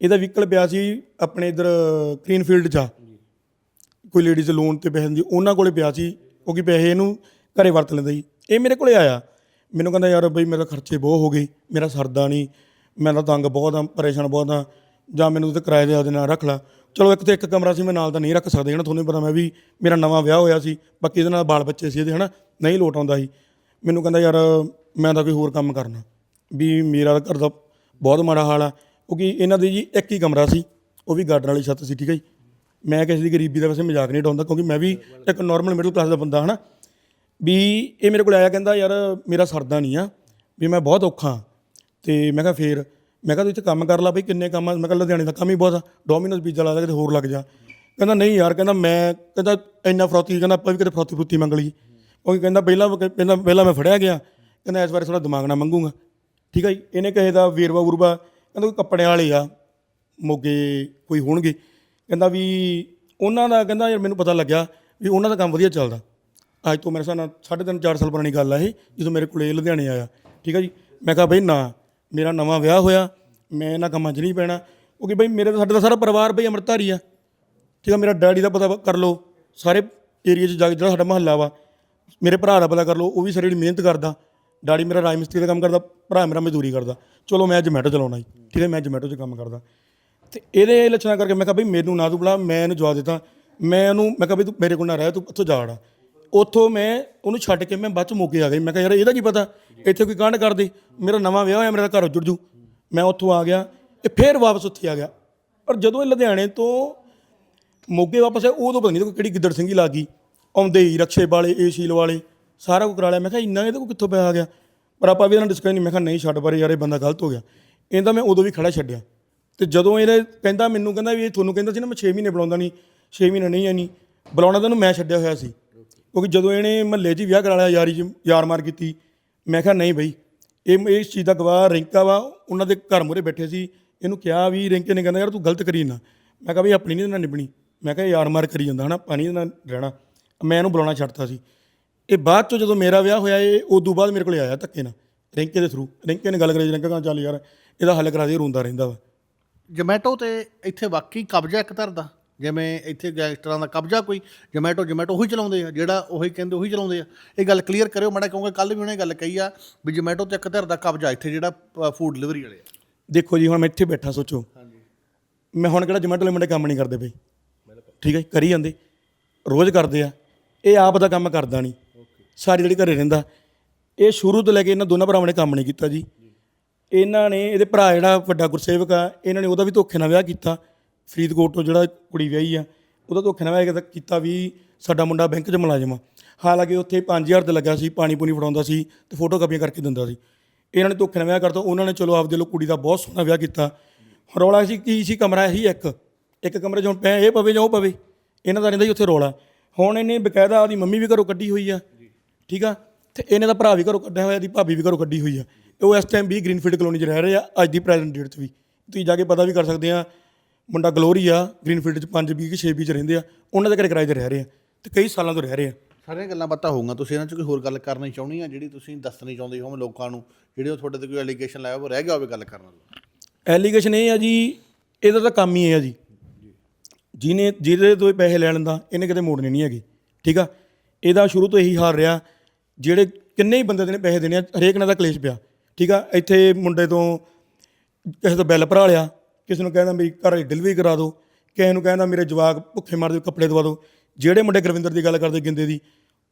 B: ਇਹਦਾ ਵਹੀਕਲ ਪਿਆ ਸੀ ਆਪਣੇ ਇਧਰ ਕਲੀਨਫੀਲਡ 'ਚ ਆ। ਕੋਈ ਲੇਡੀਜ਼ ਲੋਨ ਤੇ ਪੈਸੇ ਦਿੰਦੀ ਉਹਨਾਂ ਕੋਲੇ ਪਿਆ ਸੀ ਕਿਉਂਕਿ ਪੈਸੇ ਇਹਨੂੰ ਘਰੇ ਵਰਤ ਲੈਂਦਾ ਸੀ। ਇਹ ਮੇਰੇ ਕੋਲੇ ਆਇਆ। ਮੈਨੂੰ ਕਹਿੰਦਾ, ਯਾਰ ਬਈ ਮੇਰੇ ਖਰਚੇ ਬਹੁਤ ਹੋ ਗਏ, ਮੇਰਾ ਸਰਦਾ ਨਹੀਂ, ਮੈਂ ਤਾਂ ਤੰਗ ਬਹੁਤ ਆ, ਪਰੇਸ਼ਾਨ ਬਹੁਤ ਆ, ਜਾਂ ਮੈਨੂੰ ਤੇ ਕਿਰਾਏ ਦੇ ਉਹਦੇ ਨਾਲ ਰੱਖ ਲਾ। ਚਲੋ ਇੱਕ ਤੇ ਇੱਕ ਕਮਰਾ ਸੀ, ਮੈਂ ਨਾਲ ਤਾਂ ਨਹੀਂ ਰੱਖ ਸਕਦੇ ਹਨਾ ਤੁਹਾਨੂੰ ਪਤਾ ਮੈਂ ਵੀ ਮੇਰਾ ਨਵਾਂ ਵਿਆਹ ਹੋਇਆ ਸੀ, ਬਾਕੀ ਇਹਦੇ ਨਾਲ ਬਾਲ ਬੱਚੇ ਸੀ ਇਹਦੇ, ਹਨਾ? ਨਹੀਂ ਲੋਟ ਆਉਂਦਾ ਸੀ। ਮੈਨੂੰ ਕਹਿੰਦਾ, ਯਾਰ ਮੈਂ ਤਾਂ ਕੋਈ ਹੋਰ ਕੰਮ ਕਰਨਾ, ਵੀ ਮੇਰਾ ਘਰ ਦਾ ਬਹੁਤ ਮਾੜਾ ਹਾਲ ਆ ਕਿਉਂਕਿ ਇਹਨਾਂ ਦੀ ਜੀ ਇੱਕ ਹੀ ਕਮਰਾ ਸੀ, ਉਹ ਵੀ ਗਾਰਡਨ ਵਾਲੀ ਛੱਤ ਸੀ, ਠੀਕ ਹੈ ਜੀ। ਮੈਂ ਕਿਸੇ ਦੀ ਗਰੀਬੀ ਦਾ ਵੈਸੇ ਮਜ਼ਾਕ ਨਹੀਂ ਉਡਾਉਂਦਾ ਕਿਉਂਕਿ ਮੈਂ ਵੀ ਇੱਕ ਨਾਰਮਲ ਮਿਡਲ ਕਲਾਸ ਦਾ ਬੰਦਾ ਹਨਾ ਵੀ ਇਹ ਮੇਰੇ ਕੋਲ ਆਇਆ ਕਹਿੰਦਾ, ਯਾਰ, ਮੇਰਾ ਸਰਦਾ ਨਹੀਂ ਆ, ਵੀ ਮੈਂ ਬਹੁਤ ਔਖਾ ਤੇ ਮੈਂ ਕਿਹਾ, ਫੇਰ? ਮੈਂ ਕਿਹਾ, ਤੂੰ ਇੱਥੇ ਕੰਮ ਕਰ ਲੈ ਬਈ, ਕਿੰਨੇ ਕੰਮ ਆ? ਮੈਂ ਕਿਹਾ, ਲੁਧਿਆਣੇ ਦਾ ਕੰਮ ਹੀ ਬਹੁਤ ਆ ਡੋਮੀਨੋਜ਼ ਪੀਜ਼ਾ ਲਾ ਦੇ ਕਿਤੇ ਹੋਰ ਲੱਗ ਜਾ। ਕਹਿੰਦਾ, ਨਹੀਂ ਯਾਰ, ਕਹਿੰਦਾ, ਮੈਂ, ਕਹਿੰਦਾ, ਇੰਨਾ ਫਰੋਤੀ ਕਹਿੰਦਾ, ਆਪਾਂ ਵੀ ਕਿਤੇ ਫਰੋਤੀ ਫਰੋਤੀ ਮੰਗ ਲਈ ਉਹ ਕਹਿੰਦਾ ਪਹਿਲਾਂ ਪਹਿਲਾਂ ਪਹਿਲਾਂ ਮੈਂ ਫੜਿਆ ਗਿਆ। ਕਹਿੰਦਾ, ਇਸ ਵਾਰ ਥੋੜਾ ਦਿਮਾਗ ਨਾ ਮੰਗੂਗਾ। ਠੀਕ ਹੈ ਜੀ, ਇਹਨੇ ਕਹੇ ਦਾ ਵੇਰਵਾ ਵੁਰਵਾ ਕਹਿੰਦਾ ਕੋਈ ਕੱਪੜਿਆਂ ਵਾਲੇ ਆ, ਮੋਗੇ ਕੋਈ ਹੋਣਗੇ। ਕਹਿੰਦਾ ਵੀ ਉਹਨਾਂ ਦਾ ਕਹਿੰਦਾ ਯਾਰ ਮੈਨੂੰ ਪਤਾ ਲੱਗਿਆ ਵੀ ਉਹਨਾਂ ਦਾ ਕੰਮ ਵਧੀਆ ਚੱਲਦਾ। ਅੱਜ ਤੋਂ ਮੇਰੇ ਹਿਸਾਬ ਨਾਲ ਸਾਢੇ ਤਿੰਨ ਚਾਰ ਸਾਲ ਪੁਰਾਣੀ ਗੱਲ ਆ ਇਹ, ਜਦੋਂ ਮੇਰੇ ਕੋਲੇ ਲੁਧਿਆਣੇ ਆਇਆ। ਠੀਕ ਆ ਜੀ? ਮੈਂ ਕਿਹਾ ਬਈ ਨਾ, ਮੇਰਾ ਨਵਾਂ ਵਿਆਹ ਹੋਇਆ, ਮੈਂ ਇਹਨਾਂ ਕੰਮਾਂ 'ਚ ਨਹੀਂ ਪੈਣਾ। ਕਿਉਂਕਿ ਬਈ ਮੇਰੇ ਤਾਂ ਸਾਡੇ ਦਾ ਸਾਰਾ ਪਰਿਵਾਰ ਬਈ ਅੰਮ੍ਰਿਤਧਾਰੀ ਆ। ਠੀਕ ਆ, ਮੇਰਾ ਡੈਡੀ ਦਾ ਪਤਾ ਕਰ ਲਓ, ਸਾਰੇ ਏਰੀਆ 'ਚ ਜਾ ਕੇ ਜਿਹੜਾ ਸਾਡਾ ਮਹੱਲਾ ਵਾ, ਮੇਰੇ ਭਰਾ ਦਾ ਪਤਾ ਕਰ ਲਓ, ਉਹ ਵੀ ਸਾਰੀ ਜਿਹੜੀ ਮਿਹਨਤ ਕਰਦਾ। ਡੈਡੀ ਮੇਰਾ ਰਾਜ ਮਿਸਤਰੀ ਦਾ ਕੰਮ ਕਰਦਾ, ਭਰਾ ਮੇਰਾ ਮਜ਼ਦੂਰੀ ਕਰਦਾ। ਚਲੋ ਮੈਂ ਜਮੈਟੋ ਚਲਾਉਣਾ ਜੀ। ਠੀਕ ਹੈ, ਮੈਂ ਜਮੈਟੋ 'ਚ ਕੰਮ ਕਰਦਾ। ਤੇ ਇਹਦੇ ਲੱਛਣਾ ਕਰਕੇ ਮੈਂ ਕਿਹਾ ਬਈ ਮੈਨੂੰ ਨਾ ਤੂੰ ਬੁਲਾ, ਮੈਂ ਇਹਨੂੰ ਜਵਾਬ ਦਿੱਤਾ। ਮੈਂ ਉਹਨੂੰ, ਮੈਂ ਕਿਹਾ ਬਈ ਤੂੰ ਮੇਰੇ ਕੋਲ ਨਾ ਰਹਿ, ਤੂੰ ਉੱਥੋਂ ਜਾ ਵੜਾ। ਉੱਥੋਂ ਮੈਂ ਉਹਨੂੰ ਛੱਡ ਕੇ ਮੈਂ ਬਾਅਦ ਚ ਮੋਕੇ ਆ ਗਈ ਮੈਂ ਕਿਹਾ ਯਾਰ, ਇਹਦਾ ਕੀ ਪਤਾ? ਇੱਥੇ ਕੋਈ ਕਾਂਡ ਕਰਦੇ ਮੇਰਾ ਨਵਾਂ ਵਿਆਹ ਹੋਇਆ, ਮੇਰਾ ਘਰ ਉੱਜੜ ਜੂ। ਮੈਂ ਉੱਥੋਂ ਆ ਗਿਆ ਇਹ ਫੇਰ ਵਾਪਸ ਉੱਥੇ ਆ ਗਿਆ। ਪਰ ਜਦੋਂ ਇਹ ਲੁਧਿਆਣੇ ਤੋਂ ਮੋਗੇ ਵਾਪਸ ਆਇਆ, ਉਦੋਂ ਪਤਾ ਨਹੀਂ ਇਹਦੇ ਕਿਹੜੀ ਗਿੱਦੜ ਸਿੰਘੀ ਲੱਗ ਗਈ। ਆਉਂਦੇ ਹੀ ਰਕਸ਼ੇ ਵਾਲੇ, ਏਸੀਲ ਵਾਲੇ। ਸਾਰਾ ਕੁਝ ਕਰਾ ਲਿਆ। ਮੈਂ ਕਿਹਾ ਇੰਨਾ ਇਹਦੇ ਕੋਲ ਕਿੱਥੋਂ ਪਿਆ ਆ ਗਿਆ? ਪਰ ਆਪਾਂ ਵੀ ਇਹਨਾਂ ਡਿਸਕਸ ਨਹੀਂ ਮੈਂ ਕਿਹਾ ਨਹੀਂ ਛੱਡ ਬਾਰੇ ਯਾਰ, ਇਹ ਬੰਦਾ ਗਲਤ ਹੋ ਗਿਆ। ਇਹਦਾ ਮੈਂ ਉਦੋਂ ਵੀ ਖੜਾ ਛੱਡਿਆ। ਤੇ ਜਦੋਂ ਇਹਨੇ ਕਹਿੰਦਾ ਮੈਨੂੰ, ਕਹਿੰਦਾ ਵੀ ਇਹ ਤੁਹਾਨੂੰ ਕਹਿੰਦਾ ਸੀ ਨਾ, ਮੈਂ 6 ਮਹੀਨੇ ਬੁਲਾਉਂਦਾ ਨਹੀਂ 6 ਮਹੀਨੇ ਨਹੀਂ ਆਣੀ ਬੁਲਾਉਣਾ ਤਾਂ ਉਹਨੂੰ ਮੈਂ ਛੱਡਿਆ ਹੋਇਆ ਸੀ। ਕਿਉਂਕਿ ਜਦੋਂ ਇਹਨੇ ਮਹੱਲੇ 'ਚ ਵਿਆਹ ਕਰਾ ਲਿਆ, ਯਾਰੀ 'ਚ ਯਾਰ ਮਾਰ ਕੀਤੀ, ਮੈਂ ਕਿਹਾ ਨਹੀਂ ਬਈ। ਇਹ ਇਸ ਚੀਜ਼ ਦਾ ਗਵਾਹ ਰਿੰਕਾ ਵਾ, ਉਹਨਾਂ ਦੇ ਘਰ ਮੂਹਰੇ ਬੈਠੇ ਸੀ। ਇਹਨੂੰ ਕਿਹਾ ਵੀ ਰਿੰਕੇ ਨੇ ਕਹਿੰਦਾ, ਯਾਰ ਤੂੰ ਗਲਤ ਕਰੀ ਨਾ। ਮੈਂ ਕਿਹਾ ਵੀ ਆਪਣੀ ਨਹੀਂ ਨਾ ਨਿਭਣੀ। ਮੈਂ ਕਿਹਾ ਯਾਰ ਮਾਰ ਕਰੀ ਜਾਂਦਾ ਹਨਾ ਪਾਣੀ ਨਾਲ ਰਹਿਣਾ। ਮੈਂ ਇਹਨੂੰ ਬੁਲਾਉਣਾ ਛੱਡਤਾ ਸੀ। ਇਹ ਬਾਅਦ ਚੋਂ ਜਦੋਂ ਮੇਰਾ ਵਿਆਹ ਹੋਇਆ ਇਹ ਉਦੋਂ ਬਾਅਦ ਮੇਰੇ ਕੋਲੇ ਆਇਆ ਧੱਕੇ ਨਾਲ ਰਿੰਕੇ ਦੇ ਥਰੂ ਰਿੰਕੇ ਨੇ ਗੱਲ ਕਰੀ ਰਿੰਕਾ ਕਹਿੰਦਾ ਚੱਲ ਯਾਰ ਇਹਦਾ ਹੱਲ ਕਰਾ ਦੇ ਰੋਂਦਾ ਰਹਿੰਦਾ ਵਾ।
A: ਜਮੈਟੋ ਤੇ ਇੱਥੇ ਵਾਕਈ ਕਬਜ਼ਾ ਇੱਕ ਧਰ ਦਾ। ਜਿਵੇਂ ਇੱਥੇ ਗੈਂਗਸਟਰਾਂ ਦਾ ਕਬਜ਼ਾ ਕੋਈ ਜਮੈਟੋ ਜਮੈਟੋ ਉਹੀ ਚਲਾਉਂਦੇ ਆ ਜਿਹੜਾ ਉਹੀ ਕਹਿੰਦੇ ਉਹੀ ਚਲਾਉਂਦੇ ਆ। ਇਹ ਗੱਲ ਕਲੀਅਰ ਕਰਿਓ ਮਾੜਾ ਕਿਉਂਕਿ ਕੱਲ ਵੀ ਉਹਨੇ ਗੱਲ ਕਹੀ ਆ ਵੀ ਜਮੈਟੋ ਤੇ ਇੱਕ ਧਰ ਦਾ ਕਬਜ਼ਾ ਇੱਥੇ ਜਿਹੜਾ ਫੂਡ ਡਿਲੀਵਰੀ ਵਾਲੇ ਆ।
B: ਦੇਖੋ ਜੀ ਹੁਣ ਮੈਂ ਇੱਥੇ ਬੈਠਾ ਸੋਚੋ। ਮੈਂ ਹੁਣ ਕਿਹੜਾ ਜਮੈਟੋ ਵਾਲੇ ਮੁੰਡੇ ਕੰਮ ਨਹੀਂ ਕਰਦੇ ਬਈ। ਠੀਕ ਹੈ ਕਰੀ ਜਾਂਦੇ ਰੋਜ਼ ਕਰਦੇ ਆ। ਇਹ ਆਪ ਦਾ ਕੰਮ ਕਰਦਾ ਨਹੀਂ। ਸਾਰੀ ਜਿਹੜੀ ਘਰੇ ਰਹਿੰਦਾ, ਇਹ ਸ਼ੁਰੂ ਤੋਂ ਲੈ ਕੇ ਇਹਨਾਂ ਦੋਨਾਂ ਭਰਾਵਾਂ ਨੇ ਕੰਮ ਨਹੀਂ ਕੀਤਾ ਜੀ। ਇਹਨਾਂ ਨੇ, ਇਹਦੇ ਭਰਾ ਜਿਹੜਾ ਵੱਡਾ ਗੁਰਸੇਵਕ ਆ, ਇਹਨਾਂ ਨੇ ਉਹਦਾ ਵੀ ਧੋਖੇ ਨਾਲ ਵਿਆਹ ਕੀਤਾ। ਫਰੀਦਕੋਟ ਤੋਂ ਜਿਹੜਾ ਕੁੜੀ ਵਿਆਹੀ ਆ, ਉਹਦਾ ਧੋਖੇ ਨਾਲ ਵਿਆਹ ਕੀਤਾ- ਵੀ ਸਾਡਾ ਮੁੰਡਾ ਬੈਂਕ 'ਚ ਮੁਲਾਜ਼ਮ ਆ। ਹਾਲਾਂਕਿ ਉੱਥੇ 5000 ਤੇ ਲੱਗਾ ਸੀ, ਪਾਣੀ ਪੂਣੀ ਫੜਾਉਂਦਾ ਸੀ ਤੇ ਫੋਟੋ ਕਾਪੀਆਂ ਕਰਕੇ ਦਿੰਦਾ ਸੀ। ਇਹਨਾਂ ਨੇ ਧੋਖੇ ਨਾਲ ਵਿਆਹ ਕਰਤਾ। ਉਹਨਾਂ ਨੇ ਚਲੋ ਆਪਦੇ ਲੋ ਕੁੜੀ ਦਾ ਬਹੁਤ ਸੋਹਣਾ ਵਿਆਹ ਕੀਤਾ। ਰੌਲਾ ਸੀ, ਕੀ ਸੀ, ਕਮਰਾ ਹੀ ਇੱਕ। ਇੱਕ ਕਮਰੇ 'ਚ ਹੁਣ ਪੈ, ਇਹ ਪਵੇ ਜਾਂ ਉਹ ਪਵੇ, ਇਹਨਾਂ ਦਾ ਰਹਿੰਦਾ ਜੀ ਉੱਥੇ ਰੌਲਾ। ਹੁਣ ਇਹਨੇ ਬਕਾਇਦਾ ਆਪਦੀ ਮੰਮੀ ਵੀ ਘਰੋਂ ਕੱਢੀ ਹੋਈ ਆ। ਠੀਕ ਆ? ਤੇ ਇਹਨੇ ਦਾ ਭਰਾ ਵੀ ਘਰੋਂ ਕੱਢਿਆ ਹੋਇਆ ਦੀ ਭਾਬੀ ਵੀ ਘਰੋਂ ਕੱਢੀ ਹੋਈ ਆ। ਉਹ ਇਸ ਟਾਈਮ ਵੀ ਗ੍ਰੀਨਫੀਲਡ ਕਲੋਨੀ 'ਚ ਰਹਿ ਰਹੇ ਆ ਅੱਜ ਦੀ ਪ੍ਰੈਜ਼ੈਂਟ ਡੇਟ 'ਚ ਵੀ। ਤੁਸੀਂ ਜਾ ਕੇ ਪਤਾ ਵੀ ਕਰ ਸਕਦੇ ਆ ਮੁੰਡਾ ਗਲੋਰੀ ਆ ਗ੍ਰੀਨਫੀਲਡ 'ਚ 5 20 ਕਿ 6 20 'ਚ ਰਹਿੰਦੇ ਆ ਉਹਨਾਂ ਦੇ ਘਰੇ ਕਿਰਾਏ 'ਤੇ ਰਹਿ ਰਹੇ ਆ ਤੇ ਕਈ ਸਾਲਾਂ ਤੋਂ ਰਹਿ ਰਹੇ ਆ।
A: ਸਾਰੀਆਂ ਗੱਲਾਂ ਬਾਤਾਂ ਹੋਊਗਾ ਤੁਸੀਂ ਇਹਨਾਂ 'ਚ ਕੋਈ ਹੋਰ ਗੱਲ ਕਰਨੀ ਚਾਹੁੰਦੀ ਆ ਜਿਹੜੀ ਤੁਸੀਂ ਦੱਸਣੀ ਚਾਹੁੰਦੇ ਹੋ ਲੋਕਾਂ ਨੂੰ ਜਿਹੜੇ ਉਹ ਤੁਹਾਡੇ ਤੇ ਕੋਈ ਐਲੀਗੇਸ਼ਨ ਲਾਇਆ ਉਹ ਰਹਿ ਗਿਆ ਹੋਵੇ ਗੱਲ ਕਰਨ ਨੂੰ
B: ਐਲੀਗੇਸ਼ਨ ਇਹ ਆ ਜੀ ਇਹਦਾ ਤਾਂ ਕੰਮ ਹੀ ਇਹ ਆ ਜੀ। ਜਿਹਨੇ ਜਿਹਦੇ ਤੋਂ ਇਹ ਪੈਸੇ ਲੈ ਲੈਂਦਾ ਇਹਨੇ ਕਿਤੇ ਮੋੜਨੇ ਨਹੀਂ ਹੈਗੇ ਠੀਕ ਆ? ਇਹਦਾ ਸ਼ੁਰੂ ਤੋਂ ਇਹੀ ਹਾਲ ਰਿਹਾ ਜਿਹੜੇ ਕਿੰਨੇ ਹੀ ਬੰਦੇ ਦੇ ਪੈਸੇ ਦੇਣੇ ਆ, ਹਰੇਕ ਨਾਲ ਦਾ ਕਲੇਸ਼ ਪਿਆ। ਠੀਕ ਆ? ਇੱਥੇ ਮੁੰਡੇ ਤੋਂ ਕਿਸੇ ਤੋਂ ਬਿੱਲ ਭਰਾ ਲਿਆ, ਕਿਸੇ ਨੂੰ ਕਹਿੰਦਾ ਮੇਰੀ ਘਰ ਡਿਲੀਵਰੀ ਕਰਾ ਦਿਓ, ਕਿਸੇ ਨੂੰ ਕਹਿੰਦਾ ਮੇਰੇ ਜਵਾਕ ਭੁੱਖੇ ਮਰਦੇ ਕੱਪੜੇ ਦਵਾ ਦਿਓ। ਜਿਹੜੇ ਮੁੰਡੇ ਗੁਰਵਿੰਦਰ ਦੀ ਗੱਲ ਕਰਦੇ ਗਿੰਦੇ ਦੀ,